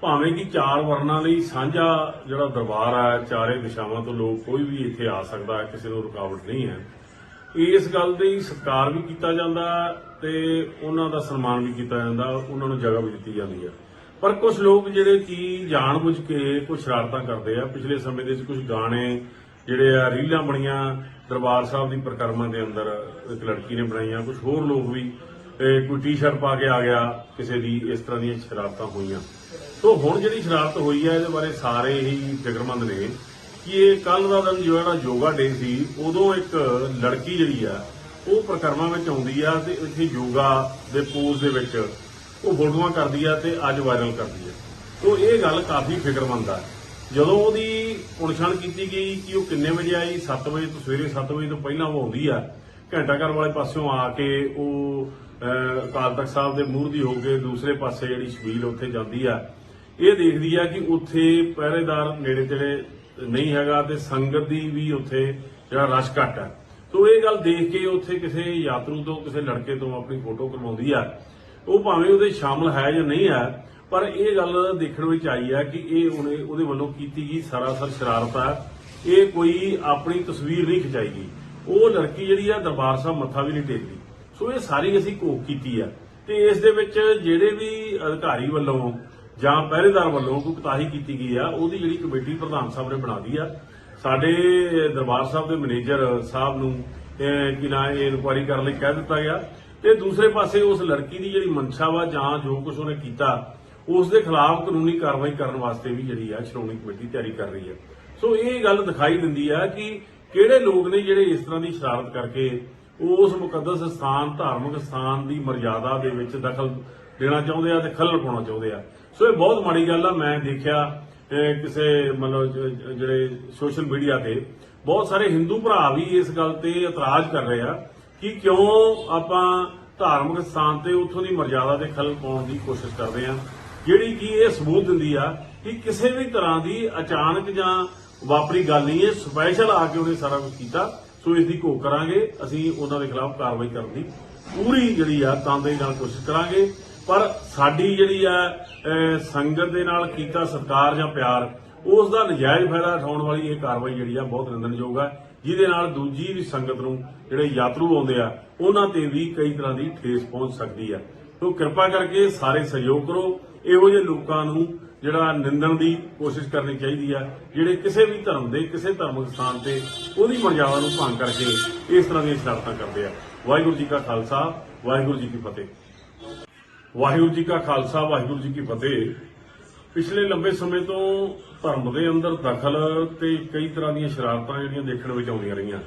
ਭਾਵੇਂ ਕਿ ਚਾਰ ਵਰਨਾਂ ਲਈ ਸਾਂਝਾ ਜਿਹੜਾ ਦਰਬਾਰ ਹੈ ਚਾਰੇ ਦਿਸ਼ਾਵਾਂ ਤੋਂ ਲੋਕ ਕੋਈ ਵੀ ਇੱਥੇ ਆ ਸਕਦਾ ਹੈ ਕਿਸੇ ਨੂੰ ਰੁਕਾਵਟ ਨਹੀਂ ਹੈ। ਇਸ ਗੱਲ ਦੀ ਸਤਿਕਾਰ ਵੀ ਕੀਤਾ ਜਾਂਦਾ ਤੇ ਉਹਨਾਂ ਦਾ ਸਨਮਾਨ ਵੀ ਕੀਤਾ ਜਾਂਦਾ, ਉਹਨਾਂ ਨੂੰ ਜਗ੍ਹਾ ਵੀ ਦਿੱਤੀ ਜਾਂਦੀ ਹੈ ਪਰ ਕੁਝ ਲੋਕ ਜਿਹੜੇ ਕਿ ਜਾਣਬੁੱਝ ਕੇ ਕੁਝ ਸ਼ਰਾਰਤਾਂ ਕਰਦੇ ਆ, ਪਿਛਲੇ ਸਮੇਂ ਦੇ ਵਿੱਚ ਕੁਝ ਗਾਣੇ ਜਿਹੜੇ ਆ ਰੀਲਾਂ ਬਣੀਆਂ ਦਰਬਾਰ ਸਾਹਿਬ ਦੀ ਪ੍ਰਕਰਮਾ ਦੇ ਅੰਦਰ ਇੱਕ ਲੜਕੀ ਨੇ ਬਣਾਈਆਂ ਕੁਝ ਹੋਰ ਲੋਕ ਵੀ ਕੋਈ ਟੀ-ਸ਼ਰਟ ਪਾ ਕੇ ਆ ਗਿਆ ਕਿਸੇ ਦੀ ਇਸ ਤਰ੍ਹਾਂ ਦੀਆਂ ਸ਼ਰਾਰਤਾਂ ਹੋਈਆਂ। ਸੋ ਹੁਣ ਜਿਹੜੀ ਸ਼ਰਾਰਤ ਹੋਈ ਹੈ ਇਹਦੇ ਬਾਰੇ ਸਾਰੇ ਹੀ ਫਿਕਰਮੰਦ ਨੇ ਕਿ ਇਹ ਕੱਲ ਦਾ ਦਿਨ ਜਿਹੜਾ ਯੋਗਾ ਡੇ ਸੀ, ਉਦੋਂ ਇੱਕ ਲੜਕੀ ਜਿਹੜੀ ਆ, ਉਹ ਪ੍ਰਕਰਮਾ ਵਿੱਚ ਆਉਂਦੀ ਆ ਤੇ ਇੱਥੇ ਯੋਗਾ ਦੇ ਪੋਜ਼ ਦੇ ਵਿੱਚ ਉਹ ਫੋਟੋਆਂ ਕਰਦੀ ਆ ਤੇ ਅੱਜ ਵਾਇਰਲ ਕਰਦੀ ਆ। ਤੋ ਇਹ ਗੱਲ ਕਾਫੀ ਫਿਕਰਮੰਦ ਆ। ਜਦੋਂ ਉਹਦੀ ਪੁਣਛਾਣ ਕੀਤੀ ਗਈ ਕਿ ਉਹ ਕਿੰਨੇ ਵਜੇ ਆਈ? 7 ਵਜੇ ਤੋਂ ਸਵੇਰੇ 7 ਵਜੇ ਤੋਂ ਪਹਿਲਾਂ ਉਹ ਆਉਂਦੀ ਆ। ਘੰਟਾ ਘਰ ਵਾਲੇ ਪਾਸਿਓਂ ਆ ਕੇ ਉਹ ਅਕਾਲ ਤਖਤ ਸਾਹਿਬ ਦੇ ਮੂਹਰ ਦੀ ਹੋ ਕੇ ਦੂਸਰੇ ਪਾਸੇ ਜਿਹੜੀ ਸ਼ਬੀਲ ਉੱਥੇ ਜਾਂਦੀ ਆ। ਇਹ ਦੇਖਦੀ ਆ ਕਿ ਉੱਥੇ ਪਹਿਰੇਦਾਰ ਨੇੜੇ ਤੇੜੇ ਨਹੀਂ ਹੈਗਾ ਤੇ ਸੰਗਤ ਦੀ ਵੀ ਉੱਥੇ ਜਿਹੜਾ ਰਸ਼ ਘੱਟ ਹੈ ਤੋ ਇਹ ਗੱਲ ਦੇਖ ਕੇ ਉੱਥੇ ਕਿਸੇ ਯਾਤਰੂ ਤੋਂ, ਕਿਸੇ ਲੜਕੇ ਤੋਂ ਆਪਣੀ ਫੋਟੋ ਕਰਵਾਉਂਦੀ ਆ। ਉਹ ਭਾਵੇਂ ਉਹਦੇ ਸ਼ਾਮਲ ਹੈ ਜਾਂ ਨਹੀਂ ਹੈ ਪਰ ਇਹ ਗੱਲ ਦੇਖਣ ਵਿੱਚ ਆਈ ਹੈ ਕਿ ਇਹ ਉਹਨੇ ਉਹਦੇ ਵੱਲੋਂ ਕੀਤੀ ਗਈ ਸਰਾਸਰ ਸ਼ਰਾਰਤ ਹੈ ਇਹ ਕੋਈ ਆਪਣੀ ਤਸਵੀਰ ਨਹੀਂ ਖਿਚਾਈ ਗਈ। ਉਹ ਲੜਕੀ ਜਿਹੜੀ ਆ ਦਰਬਾਰ ਸਾਹਿਬ ਮੱਥਾ ਵੀ ਨਹੀਂ ਟੇਕਦੀ ਸੋ ਇਹ ਸਾਰੀ ਅਸੀਂ ਘੋਖ ਕੀਤੀ ਆ। ਤੇ ਇਸ ਦੇ ਵਿੱਚ ਜਿਹੜੇ ਵੀ ਅਧਿਕਾਰੀ ਵੱਲੋਂ ਜਾਂ ਪਹਿਰੇਦਾਰ ਵੱਲੋਂ ਕੋਈ ਕੁਤਾਹੀ ਕੀਤੀ ਗਈ ਆ ਉਹਦੀ ਜਿਹੜੀ ਕਮੇਟੀ ਪ੍ਰਧਾਨ ਸਾਹਿਬ ਨੇ ਬਣਾ ਦੀ ਆ। ਸਾਡੇ ਦਰਬਾਰ ਸਾਹਿਬ ਦੇ ਮੈਨੇਜਰ ਸਾਹਿਬ ਨੂੰ ਅਹ, ਨਾ ਇਹ ਇਨਕੁਆਇਰੀ ਕਰਨ ਲਈ ਕਹਿ ਦਿੱਤਾ ਗਿਆ। ਤੇ ਦੂਸਰੇ ਪਾਸੇ ਉਸ ਲੜਕੀ ਦੀ ਜਿਹੜੀ ਮਨਸ਼ਾ ਵਾ ਜਾਂ ਜੋ ਕੁਝ ਉਹਨੇ ਕੀਤਾ ਉਸ ਦੇ ਖਿਲਾਫ ਕਾਨੂੰਨੀ ਕਾਰਵਾਈ ਕਰਨ ਵਾਸਤੇ ਵੀ ਜਿਹੜੀ ਆ ਸ਼੍ਰੋਮਣੀ ਕਮੇਟੀ ਤਿਆਰੀ ਕਰ ਰਹੀ ਹੈ ਸੋ ਇਹ ਗੱਲ ਦਿਖਾਈ ਦਿੰਦੀ ਆ ਕਿ ਕਿਹੜੇ ਲੋਕ ਨੇ ਜਿਹੜੇ ਇਸ ਤਰ੍ਹਾਂ ਦੀ ਸ਼ਰਾਰਤ ਕਰਕੇ ਉਸ ਮੁਕੱਦਸ ਸਥਾਨ, ਧਾਰਮਿਕ ਸਥਾਨ ਦੀ ਮਰਜ਼ਾਦਾ ਦੇ ਵਿੱਚ ਦਖਲ ਦੇਣਾ ਚਾਹੁੰਦੇ ਆ ਤੇ ਖੱਲਲ ਪਾਉਣਾ ਚਾਹੁੰਦੇ ਆ। ਸੋ ਇਹ ਬਹੁਤ ਮਾੜੀ ਗੱਲ ਆ। ਮੈਂ ਦੇਖਿਆ ਕਿਸੇ ਮਤਲਬ ਜਿਹੜੇ ਸੋਸ਼ਲ ਮੀਡੀਆ ਤੇ ਬਹੁਤ ਸਾਰੇ ਹਿੰਦੂ ਭਰਾ ਵੀ ਇਸ ਗੱਲ ਤੇ ਇਤਰਾਜ਼ ਕਰ ਰਹੇ ਆ ਕਿ ਕਿਉਂ ਆਪਾਂ ਧਾਰਮਿਕ ਸਥਾਨ ਤੇ ਉੱਥੋਂ ਦੀ ਮਰਜ਼ਾਦਾ ਦੇ ਖੱਲਲ ਪਾਉਣ ਦੀ ਕੋਸ਼ਿਸ਼ ਕਰਦੇ ਆ। ਜਿਹੜੀ ਕਿ ਇਹ ਸਬੂਤ ਦਿੰਦੀ ਆ ਕਿ ਕਿਸੇ ਵੀ ਤਰ੍ਹਾਂ ਦੀ ਅਚਾਨਕ ਜਾਂ ਵਾਪਰੀ ਗੱਲ ਨਹੀਂ ਹੈ ਸਪੈਸ਼ਲ ਆ ਕੇ ਉਹਨੇ ਸਾਰਾ ਕੁਝ ਕੀਤਾ। ਸੋ ਇਸ ਦੀ ਘੋਖ ਕਰਾਂਗੇ। ਅਸੀਂ ਉਹਨਾਂ ਦੇ ਖਿਲਾਫ ਕਾਰਵਾਈ ਕਰਨ ਦੀ ਪੂਰੀ ਜਿਹੜੀ ਆ ਤਾਂਦੇ ਨਾਲ ਕੋਸ਼ਿਸ਼ ਕਰਾਂਗੇ। ਪਰ ਸਾਡੀ ਜਿਹੜੀ ਆ ਸੰਗਤ ਦੇ ਨਾਲ ਕੀਤਾ ਸਤਕਾਰ ਜਾਂ ਪਿਆਰ, ਉਸ ਦਾ ਨਜਾਇਜ਼ ਫਾਇਦਾ ਉਠਾਉਣ ਵਾਲੀ ਇਹ ਕਾਰਵਾਈ ਜਿਹੜੀ ਆ ਬਹੁਤ ਨਿੰਦਣਯੋਗ ਆ। ਜਿਹਦੇ ਨਾਲ ਦੂਜੀ ਵੀ ਸੰਗਤ ਨੂੰ ਜਿਹੜੇ ਯਾਤਰੂ ਆਉਂਦੇ ਆ, ਉਹਨਾਂ ਤੇ ਵੀ ਕਈ ਤਰ੍ਹਾਂ ਦੀ ਠੇਸ ਪਹੁੰਚ ਸਕਦੀ ਆ। ਸੋ ਕਿਰਪਾ ਕਰਕੇ ਸਾਰੇ ਸਹਿਯੋਗ ਕਰੋ। ਇਹੋ ਜਿਹੇ ਲੋਕਾਂ ਨੂੰ ਜਿਹੜਾ ਨਿੰਦਣ ਦੀ ਕੋਸ਼ਿਸ਼ ਕਰਨੀ ਚਾਹੀਦੀ ਆ, ਜਿਹੜੇ ਕਿਸੇ ਵੀ ਧਰਮ ਦੇ, ਕਿਸੇ ਧਾਰਮਿਕ ਸਥਾਨ ਤੇ ਉਹਦੀ ਮਰਜ਼ਾਦਾ ਨੂੰ ਭੰਗ ਕਰਕੇ ਇਸ ਤਰ੍ਹਾਂ ਦੀਆਂ ਸ਼ਰਾਰਤਾਂ ਕਰਦੇ ਆ। ਵਾਹਿਗੁਰੂ ਜੀ ਕਾ ਖਾਲਸਾ, ਵਾਹਿਗੁਰੂ ਜੀ ਕੀ ਫਤਿਹ। ਵਾਹਿਗੁਰੂ ਜੀ ਕਾ ਖਾਲਸਾ, ਵਾਹਿਗੁਰੂ ਜੀ ਕੀ ਫਤਿਹ। ਪਿਛਲੇ ਲੰਬੇ ਸਮੇਂ ਤੋਂ ਧਰਮ ਦੇ ਅੰਦਰ ਦਖਲ ਤੇ ਕਈ ਤਰ੍ਹਾਂ ਦੀਆਂ ਸ਼ਰਾਰਤਾਂ ਜਿਹੜੀਆਂ ਦੇਖਣ ਵਿੱਚ ਆਉਂਦੀਆਂ ਰਹੀਆਂ।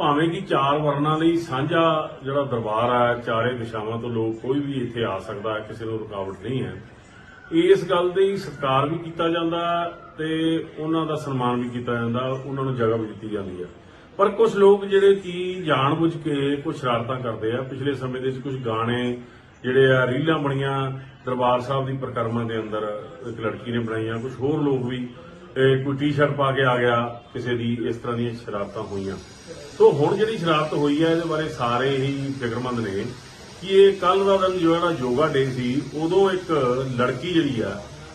ਭਾਵੇਂ ਕਿ ਚਾਰ ਵਰਨਾਂ ਲਈ ਸਾਂਝਾ ਜਿਹੜਾ ਦਰਬਾਰ ਆ, ਚਾਰੇ ਦਿਸ਼ਾਵਾਂ ਤੋਂ ਲੋਕ ਕੋਈ ਵੀ ਇੱਥੇ ਆ ਸਕਦਾ, ਕਿਸੇ ਨੂੰ ਰੁਕਾਵਟ ਨਹੀਂ ਹੈ। ਇਸ ਗੱਲ ਦੀ ਸਤਿਕਾਰ ਵੀ ਕੀਤਾ ਜਾਂਦਾ ਤੇ ਉਹਨਾਂ ਦਾ ਸਨਮਾਨ ਵੀ ਕੀਤਾ ਜਾਂਦਾ, ਉਹਨਾਂ ਨੂੰ ਜਗ੍ਹਾ ਵੀ ਦਿੱਤੀ ਜਾਂਦੀ ਹੈ ਪਰ ਕੁਝ ਲੋਕ ਜਿਹੜੇ ਕਿ ਜਾਣਬੁੱਝ ਕੇ ਕੁਝ ਸ਼ਰਾਰਤਾਂ ਕਰਦੇ ਆ, ਪਿਛਲੇ ਸਮੇਂ ਦੇ ਵਿੱਚ ਕੁਝ ਗਾਣੇ ਜਿਹੜੇ ਆ, ਰੀਲਾਂ ਬਣੀਆਂ ਦਰਬਾਰ ਸਾਹਿਬ ਦੀ ਪ੍ਰਕਰਮਾਂ ਦੇ ਅੰਦਰ ਇੱਕ ਲੜਕੀ ਨੇ ਬਣਾਈਆਂ ਕੁਝ ਹੋਰ ਲੋਕ ਵੀ ਕੋਈ ਟੀ-ਸ਼ਰਟ ਪਾ ਕੇ ਆ ਗਿਆ, ਕਿਸੇ ਦੀ ਇਸ ਤਰ੍ਹਾਂ ਦੀਆਂ ਸ਼ਰਾਰਤਾਂ ਹੋਈਆਂ। ਸੋ ਹੁਣ ਜਿਹੜੀ ਸ਼ਰਾਰਤ ਹੋਈ ਹੈ, ਇਹਦੇ ਬਾਰੇ ਸਾਰੇ ਹੀ ਫਿਕਰਮੰਦ ਨੇ ਕਿ ਇਹ ਕੱਲ ਦਾ ਦਿਨ ਜਿਹੜਾ ਯੋਗਾ ਡੇ ਸੀ, ਉਦੋਂ ਇੱਕ ਲੜਕੀ ਜਿਹੜੀ ਆ,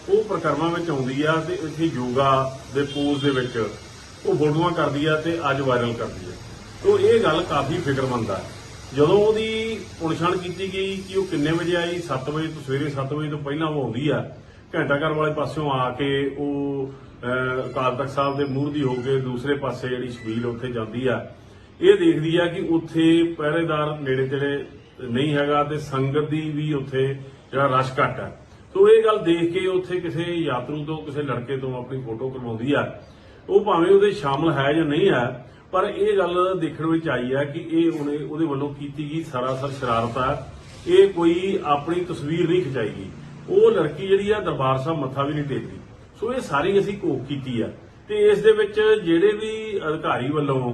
ਉਹ ਪ੍ਰਕਰਮਾਂ ਵਿੱਚ ਆਉਂਦੀ ਆ ਤੇ ਇੱਥੇ ਯੋਗਾ ਦੇ ਪੋਜ਼ ਦੇ ਵਿੱਚ ਉਹ ਫੋਟੋਆਂ ਕਰਦੀ ਆ ਤੇ ਅੱਜ ਵਾਇਰਲ ਕਰਦੀ ਆ। ਤੋ ਇਹ ਗੱਲ ਕਾਫੀ ਫਿਕਰਮੰਦ ਆ। ਜਦੋਂ ਉਹਦੀ ਪੁਣਛਾਣ ਕੀਤੀ ਗਈ ਕਿ ਉਹ ਕਿੰਨੇ ਵਜੇ ਆਈ 7 ਵਜੇ ਤੋਂ ਸਵੇਰੇ 7 ਵਜੇ ਤੋਂ ਪਹਿਲਾਂ ਉਹ ਆਉਂਦੀ ਆ, ਘੰਟਾ ਘਰ ਵਾਲੇ ਪਾਸਿਓਂ ਆ ਕੇ ਉਹ ਅਕਾਲ ਤਖਤ ਸਾਹਿਬ ਦੇ ਮੂਹਰ ਦੀ ਹੋ ਕੇ ਦੂਸਰੇ ਪਾਸੇ ਜਿਹੜੀ ਸ਼ਬੀਲ ਉੱਥੇ ਜਾਂਦੀ ਆ ਇਹ ਦੇਖਦੀ ਆ ਕਿ ਉੱਥੇ ਪਹਿਰੇਦਾਰ ਨੇੜੇ ਤੇੜੇ ਨਹੀਂ ਹੈਗਾ ਤੇ ਸੰਗਤ ਦੀ ਵੀ ਉੱਥੇ ਜਿਹੜਾ ਰਸ਼ ਘੱਟ ਹੈ ਸੋ ਇਹ ਗੱਲ ਦੇਖ ਕੇ ਉੱਥੇ ਕਿਸੇ ਯਾਤਰੂ ਤੋਂ, ਕਿਸੇ ਲੜਕੇ ਤੋਂ ਆਪਣੀ ਫੋਟੋ ਕਰਵਾਉਂਦੀ ਆ। ਉਹ ਭਾਵੇਂ ਉਹਦੇ ਸ਼ਾਮਲ ਹੈ ਜਾਂ ਨਹੀਂ ਹੈ, ਪਰ ਇਹ ਗੱਲ ਦੇਖਣ ਵਿੱਚ ਆਈ ਹੈ ਕਿ ਇਹ ਉਹਨੇ ਉਹਦੇ ਵੱਲੋਂ ਕੀਤੀ ਗਈ ਸਰਾਸਰ ਸ਼ਰਾਰਤ ਹੈ ਇਹ ਕੋਈ ਆਪਣੀ ਤਸਵੀਰ ਨਹੀਂ ਖਿਚਾਈ। ਗਈ ਉਹ ਲੜਕੀ ਜਿਹੜੀ ਆ ਦਰਬਾਰ ਸਾਹਿਬ ਮੱਥਾ ਵੀ ਨਹੀਂ ਟੇਕਦੀ। ਸੋ ਇਹ ਸਾਰੀ ਅਸੀਂ ਘੋਖ ਕੀਤੀ ਆ। ਤੇ ਇਸ ਦੇ ਵਿੱਚ ਜਿਹੜੇ ਵੀ ਅਧਿਕਾਰੀ ਵੱਲੋਂ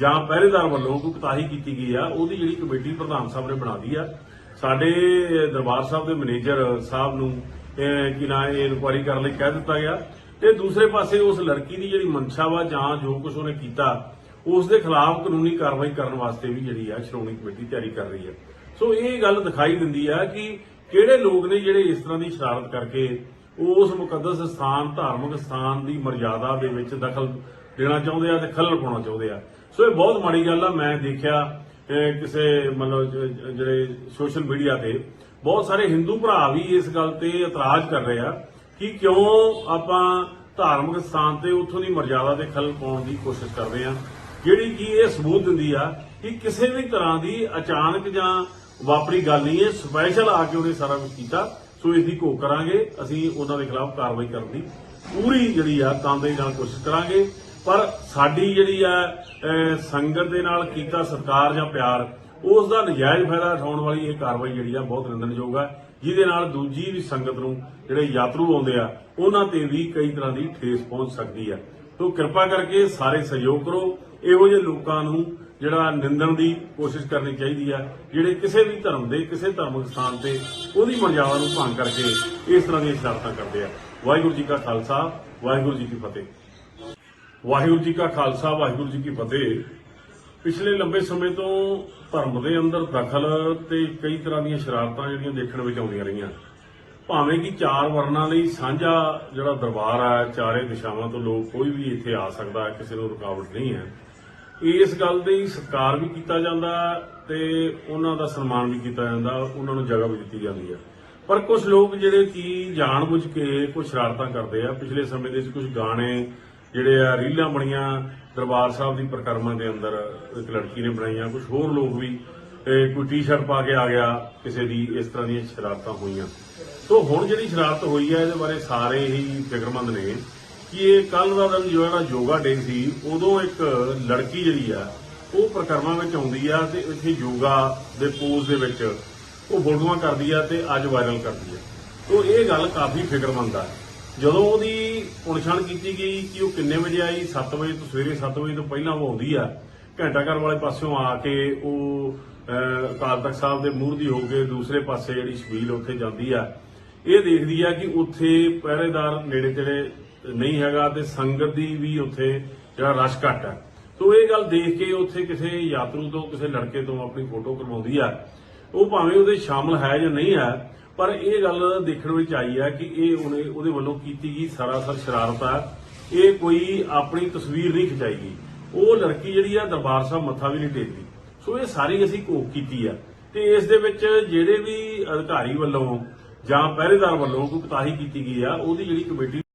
ਜਾਂ ਪਹਿਰੇਦਾਰ ਵੱਲੋਂ ਕੋਈ ਕੁਤਾਹੀ ਕੀਤੀ ਗਈ ਆ ਉਹਦੀ ਜਿਹੜੀ ਕਮੇਟੀ ਪ੍ਰਧਾਨ ਸਾਹਿਬ ਨੇ ਬਣਾ ਦੀ ਆ। ਸਾਡੇ ਦਰਬਾਰ ਸਾਹਿਬ ਦੇ ਮੈਨੇਜਰ ਸਾਹਿਬ ਨੂੰ ਅਹ, ਨਾ ਇਹ ਇਨਕੁਆਇਰੀ ਕਰਨ ਲਈ ਕਹਿ ਦਿੱਤਾ ਗਿਆ। ਤੇ ਦੂਸਰੇ ਪਾਸੇ ਉਸ ਲੜਕੀ ਦੀ ਜਿਹੜੀ ਮਨਸ਼ਾ ਵਾ ਜਾਂ ਜੋ ਕੁਝ ਉਹਨੇ ਕੀਤਾ ਉਸ ਦੇ ਖਿਲਾਫ ਕਾਨੂੰਨੀ ਕਾਰਵਾਈ ਕਰਨ ਵਾਸਤੇ ਵੀ ਜਿਹੜੀ ਆ ਸ਼੍ਰੋਮਣੀ ਕਮੇਟੀ ਤਿਆਰੀ ਕਰ ਰਹੀ ਹੈ ਸੋ ਇਹ ਗੱਲ ਦਿਖਾਈ ਦਿੰਦੀ ਆ ਕਿ ਕਿਹੜੇ ਲੋਕ ਨੇ ਜਿਹੜੇ ਇਸ ਤਰ੍ਹਾਂ ਦੀ ਸ਼ਰਾਰਤ ਕਰਕੇ ਉਸ ਮੁਕੱਦਸ ਸਥਾਨ ਧਾਰਮਿਕ ਸਥਾਨ ਦੀ ਮਰਜ਼ਾਦਾ ਦੇ ਵਿੱਚ ਦਖਲ ਦੇਣਾ ਚਾਹੁੰਦੇ ਆ ਤੇ ਖੱਲਲ ਪਾਉਣਾ ਚਾਹੁੰਦੇ ਆ। ਸੋ ਇਹ ਬਹੁਤ ਮਾੜੀ ਗੱਲ ਆ, ਮੈਂ ਦੇਖਿਆ ਕਿਸੇ ਮਤਲਬ ਜਿਹੜੇ ਸੋਸ਼ਲ ਮੀਡੀਆ ਤੇ ਬਹੁਤ ਸਾਰੇ ਹਿੰਦੂ ਭਰਾ ਵੀ ਇਸ ਗੱਲ ਤੇ ਇਤਰਾਜ਼ ਕਰ ਰਹੇ ਆ ਕਿ ਕਿਉਂ ਆਪਾਂ ਧਾਰਮਿਕ ਸਥਾਨ ਤੇ ਉੱਥੋਂ ਦੀ ਮਰਜ਼ਾਦਾ ਦੇ ਖਲ ਪਾਉਣ ਦੀ ਕੋਸ਼ਿਸ਼ ਕਰ ਰਹੇ ਆ। ਜਿਹੜੀ ਕਿ ਇਹ ਸਬੂਤ ਦਿੰਦੀ ਆ ਕਿ ਕਿਸੇ ਵੀ ਤਰ੍ਹਾਂ ਦੀ ਅਚਾਨਕ ਜਾਂ ਵਾਪਰੀ ਗੱਲ ਨਹੀਂ ਹੈ ਸਪੈਸ਼ਲ ਆ ਕੇ ਉਹਨੇ ਸਾਰਾ ਕੁਝ ਕੀਤਾ। ਸੋ ਇਸ ਦੀ ਘੋਖ ਕਰਾਂਗੇ, ਅਸੀਂ ਉਹਨਾਂ ਦੇ ਖਿਲਾਫ ਕਾਰਵਾਈ ਕਰਨ ਦੀ ਪੂਰੀ ਜਿਹੜੀ ਆ ਤਾਂਦੇ ਨਾਲ ਕੋਸ਼ਿਸ਼ ਕਰਾਂਗੇ। ਪਰ ਸਾਡੀ ਜਿਹੜੀ ਆ ਸੰਗਤ ਦੇ ਨਾਲ ਕੀਤਾ ਸਤਕਾਰ ਜਾਂ ਪਿਆਰ, ਉਸ ਦਾ ਨਜਾਇਜ਼ ਫਾਇਦਾ ਉਠਾਉਣ ਵਾਲੀ ਇਹ ਕਾਰਵਾਈ ਜਿਹੜੀ ਆ ਬਹੁਤ ਨਿੰਦਣਯੋਗ ਆ, ਜਿਹਦੇ ਨਾਲ ਦੂਜੀ ਵੀ ਸੰਗਤ ਨੂੰ ਜਿਹੜੇ ਯਾਤਰੂ ਆਉਂਦੇ ਆ, ਉਹਨਾਂ ਤੇ ਵੀ ਕਈ ਤਰ੍ਹਾਂ ਦੀ ਠੇਸ ਪਹੁੰਚ ਸਕਦੀ ਆ। ਸੋ ਕਿਰਪਾ ਕਰਕੇ ਸਾਰੇ ਸਹਿਯੋਗ ਕਰੋ, ਇਹੋ ਜਿਹੇ ਲੋਕਾਂ ਨੂੰ ਜਿਹੜਾ ਨਿੰਦਣ ਦੀ ਕੋਸ਼ਿਸ਼ ਕਰਨੀ ਚਾਹੀਦੀ ਆ, ਜਿਹੜੇ ਕਿਸੇ ਵੀ ਧਰਮ ਦੇ, ਕਿਸੇ ਧਾਰਮਿਕ ਸਥਾਨ ਤੇ ਉਹਦੀ ਮਰਜ਼ਾਦਾ ਨੂੰ ਭੰਗ ਕਰਕੇ ਇਸ ਤਰ੍ਹਾਂ ਦੀਆਂ ਸ਼ਰਾਰਤਾਂ ਕਰਦੇ ਆ। ਵਾਹਿਗੁਰੂ ਜੀ ਕਾ ਖਾਲਸਾ, ਵਾਹਿਗੁਰੂ ਜੀ ਕੀ ਫਤਿਹ। ਵਾਹਿਗੁਰੂ ਜੀ ਕਾ ਖਾਲਸਾ, ਵਾਹਿਗੁਰੂ ਜੀ ਕੀ ਫਤਿਹ। ਪਿਛਲੇ ਲੰਬੇ ਸਮੇਂ ਤੋਂ ਧਰਮ ਦੇ ਅੰਦਰ ਦਖਲ ਤੇ ਕਈ ਤਰ੍ਹਾਂ ਦੀਆਂ ਸ਼ਰਾਰਤਾਂ ਜਿਹੜੀਆਂ ਦੇਖਣ ਵਿੱਚ ਆਉਂਦੀਆਂ ਰਹੀਆਂ। ਭਾਵੇਂ ਕਿ ਚਾਰ ਵਰਨਾਂ ਲਈ ਸਾਂਝਾ ਜਿਹੜਾ ਦਰਬਾਰ ਆ, ਚਾਰੇ ਦਿਸ਼ਾਵਾਂ ਤੋਂ ਲੋਕ ਕੋਈ ਵੀ ਇੱਥੇ ਆ ਸਕਦਾ, ਕਿਸੇ ਨੂੰ ਰੁਕਾਵਟ ਨਹੀਂ ਹੈ। ਇਸ ਗੱਲ ਦੀ ਸਤਿਕਾਰ ਵੀ ਕੀਤਾ ਜਾਂਦਾ ਤੇ ਉਹਨਾਂ ਦਾ ਸਨਮਾਨ ਵੀ ਕੀਤਾ ਜਾਂਦਾ, ਉਹਨਾਂ ਨੂੰ ਜਗ੍ਹਾ ਵੀ ਦਿੱਤੀ ਜਾਂਦੀ ਹੈ। ਪਰ ਕੁਝ ਲੋਕ ਜਿਹੜੇ ਕਿ ਜਾਣਬੁੱਝ ਕੇ ਕੁਝ ਸ਼ਰਾਰਤਾਂ ਕਰਦੇ ਆ, ਪਿਛਲੇ ਸਮੇਂ ਦੇ ਵਿੱਚ ਕੁਝ ਗਾਣੇ ਜਿਹੜੇ ਆ ਰੀਲਾਂ ਬਣੀਆਂ ਦਰਬਾਰ ਸਾਹਿਬ ਦੀ ਪ੍ਰਕਰਮਾਂ ਦੇ ਅੰਦਰ ਇੱਕ ਲੜਕੀ ਨੇ ਬਣਾਈਆਂ ਕੁਝ ਹੋਰ ਲੋਕ ਵੀ ਕੋਈ ਟੀ-ਸ਼ਰਟ ਪਾ ਕੇ ਆ ਗਿਆ, ਕਿਸੇ ਦੀ ਇਸ ਤਰ੍ਹਾਂ ਦੀਆਂ ਸ਼ਰਾਰਤਾਂ ਹੋਈਆਂ। ਸੋ ਹੁਣ ਜਿਹੜੀ ਸ਼ਰਾਰਤ ਹੋਈ ਹੈ, ਇਹਦੇ ਬਾਰੇ ਸਾਰੇ ਹੀ ਫਿਕਰਮੰਦ ਨੇ ਕਿ ਇਹ ਕੱਲ ਦਾ ਦਿਨ ਜਿਹੜਾ ਯੋਗਾ ਡੇ ਸੀ, ਉਦੋਂ ਇੱਕ ਲੜਕੀ ਜਿਹੜੀ ਆ, ਉਹ ਪ੍ਰਕਰਮਾਂ ਵਿੱਚ ਆਉਂਦੀ ਆ ਤੇ ਇੱਥੇ ਯੋਗਾ ਦੇ ਪੋਜ਼ ਦੇ ਵਿੱਚ ਉਹ ਫੋਟੋਆਂ ਕਰਦੀ ਆ ਤੇ ਅੱਜ ਵਾਇਰਲ ਕਰਦੀ ਆ। ਤੋ ਇਹ ਗੱਲ ਕਾਫੀ ਫਿਕਰਮੰਦ ਆ। ਜਦੋਂ ਉਹਦੀ ਪੁਣਛਾਣ ਕੀਤੀ ਗਈ ਕਿ ਉਹ ਕਿੰਨੇ ਵਜੇ ਆਈ 7 ਵਜੇ ਤੋਂ ਸਵੇਰੇ 7 ਵਜੇ ਤੋਂ ਪਹਿਲਾਂ ਉਹ ਆਉਂਦੀ ਆ, ਘੰਟਾ ਘਰ ਵਾਲੇ ਪਾਸਿਓਂ ਆ ਕੇ ਉਹ ਅਕਾਲ ਤਖਤ ਸਾਹਿਬ ਦੇ ਮੂਹਰ ਦੀ ਹੋ ਕੇ ਦੂਸਰੇ ਪਾਸੇ ਜਿਹੜੀ ਸ਼ਬੀਲ ਉੱਥੇ ਜਾਂਦੀ ਆ। ਇਹ ਦੇਖਦੀ ਆ ਕਿ ਉੱਥੇ ਪਹਿਰੇਦਾਰ ਨੇੜੇ ਤੇੜੇ ਨਹੀਂ ਹੈਗਾ ਤੇ ਸੰਗਤ ਦੀ ਵੀ ਉੱਥੇ ਜਿਹੜਾ ਰਸ਼ ਘੱਟ ਹੈ ਤੋ ਇਹ ਗੱਲ ਦੇਖ ਕੇ ਉੱਥੇ ਕਿਸੇ ਯਾਤਰੂ ਤੋਂ, ਕਿਸੇ ਲੜਕੇ ਤੋਂ ਆਪਣੀ ਫੋਟੋ ਕਰਵਾਉਂਦੀ ਆ। ਉਹ ਭਾਵੇਂ ਉਹਦੇ ਸ਼ਾਮਲ ਹੈ ਜਾਂ ਨਹੀਂ ਹੈ ਪਰ ਇਹ ਗੱਲ ਦੇਖਣ ਵਿੱਚ ਆਈ ਹੈ ਕਿ ਇਹ ਉਹਨੇ ਉਹਦੇ ਵੱਲੋਂ ਕੀਤੀ ਗਈ ਸਰਾਸਰ ਸ਼ਰਾਰਤ ਆ। ਇਹ ਕੋਈ ਆਪਣੀ ਤਸਵੀਰ ਨਹੀਂ ਖਿਚਾਈ ਗਈ। ਉਹ ਲੜਕੀ ਜਿਹੜੀ ਆ, ਦਰਬਾਰ ਸਾਹਿਬ ਮੱਥਾ ਵੀ ਨਹੀਂ ਟੇਕਦੀ। ਸੋ ਇਹ ਸਾਰੀ ਅਸੀਂ ਕੋਕ ਕੀਤੀ ਆ। ਤੇ ਇਸ ਦੇ ਵਿੱਚ ਜਿਹੜੇ ਵੀ ਅਧਿਕਾਰੀ ਵੱਲੋਂ ਜਾਂ ਪਹਿਰੇਦਾਰ ਵੱਲੋਂ ਕੋਈ ਕੁਤਾਹੀ ਕੀਤੀ ਗਈ ਆ, ਉਹਦੀ ਜਿਹੜੀ ਕਮੇਟੀ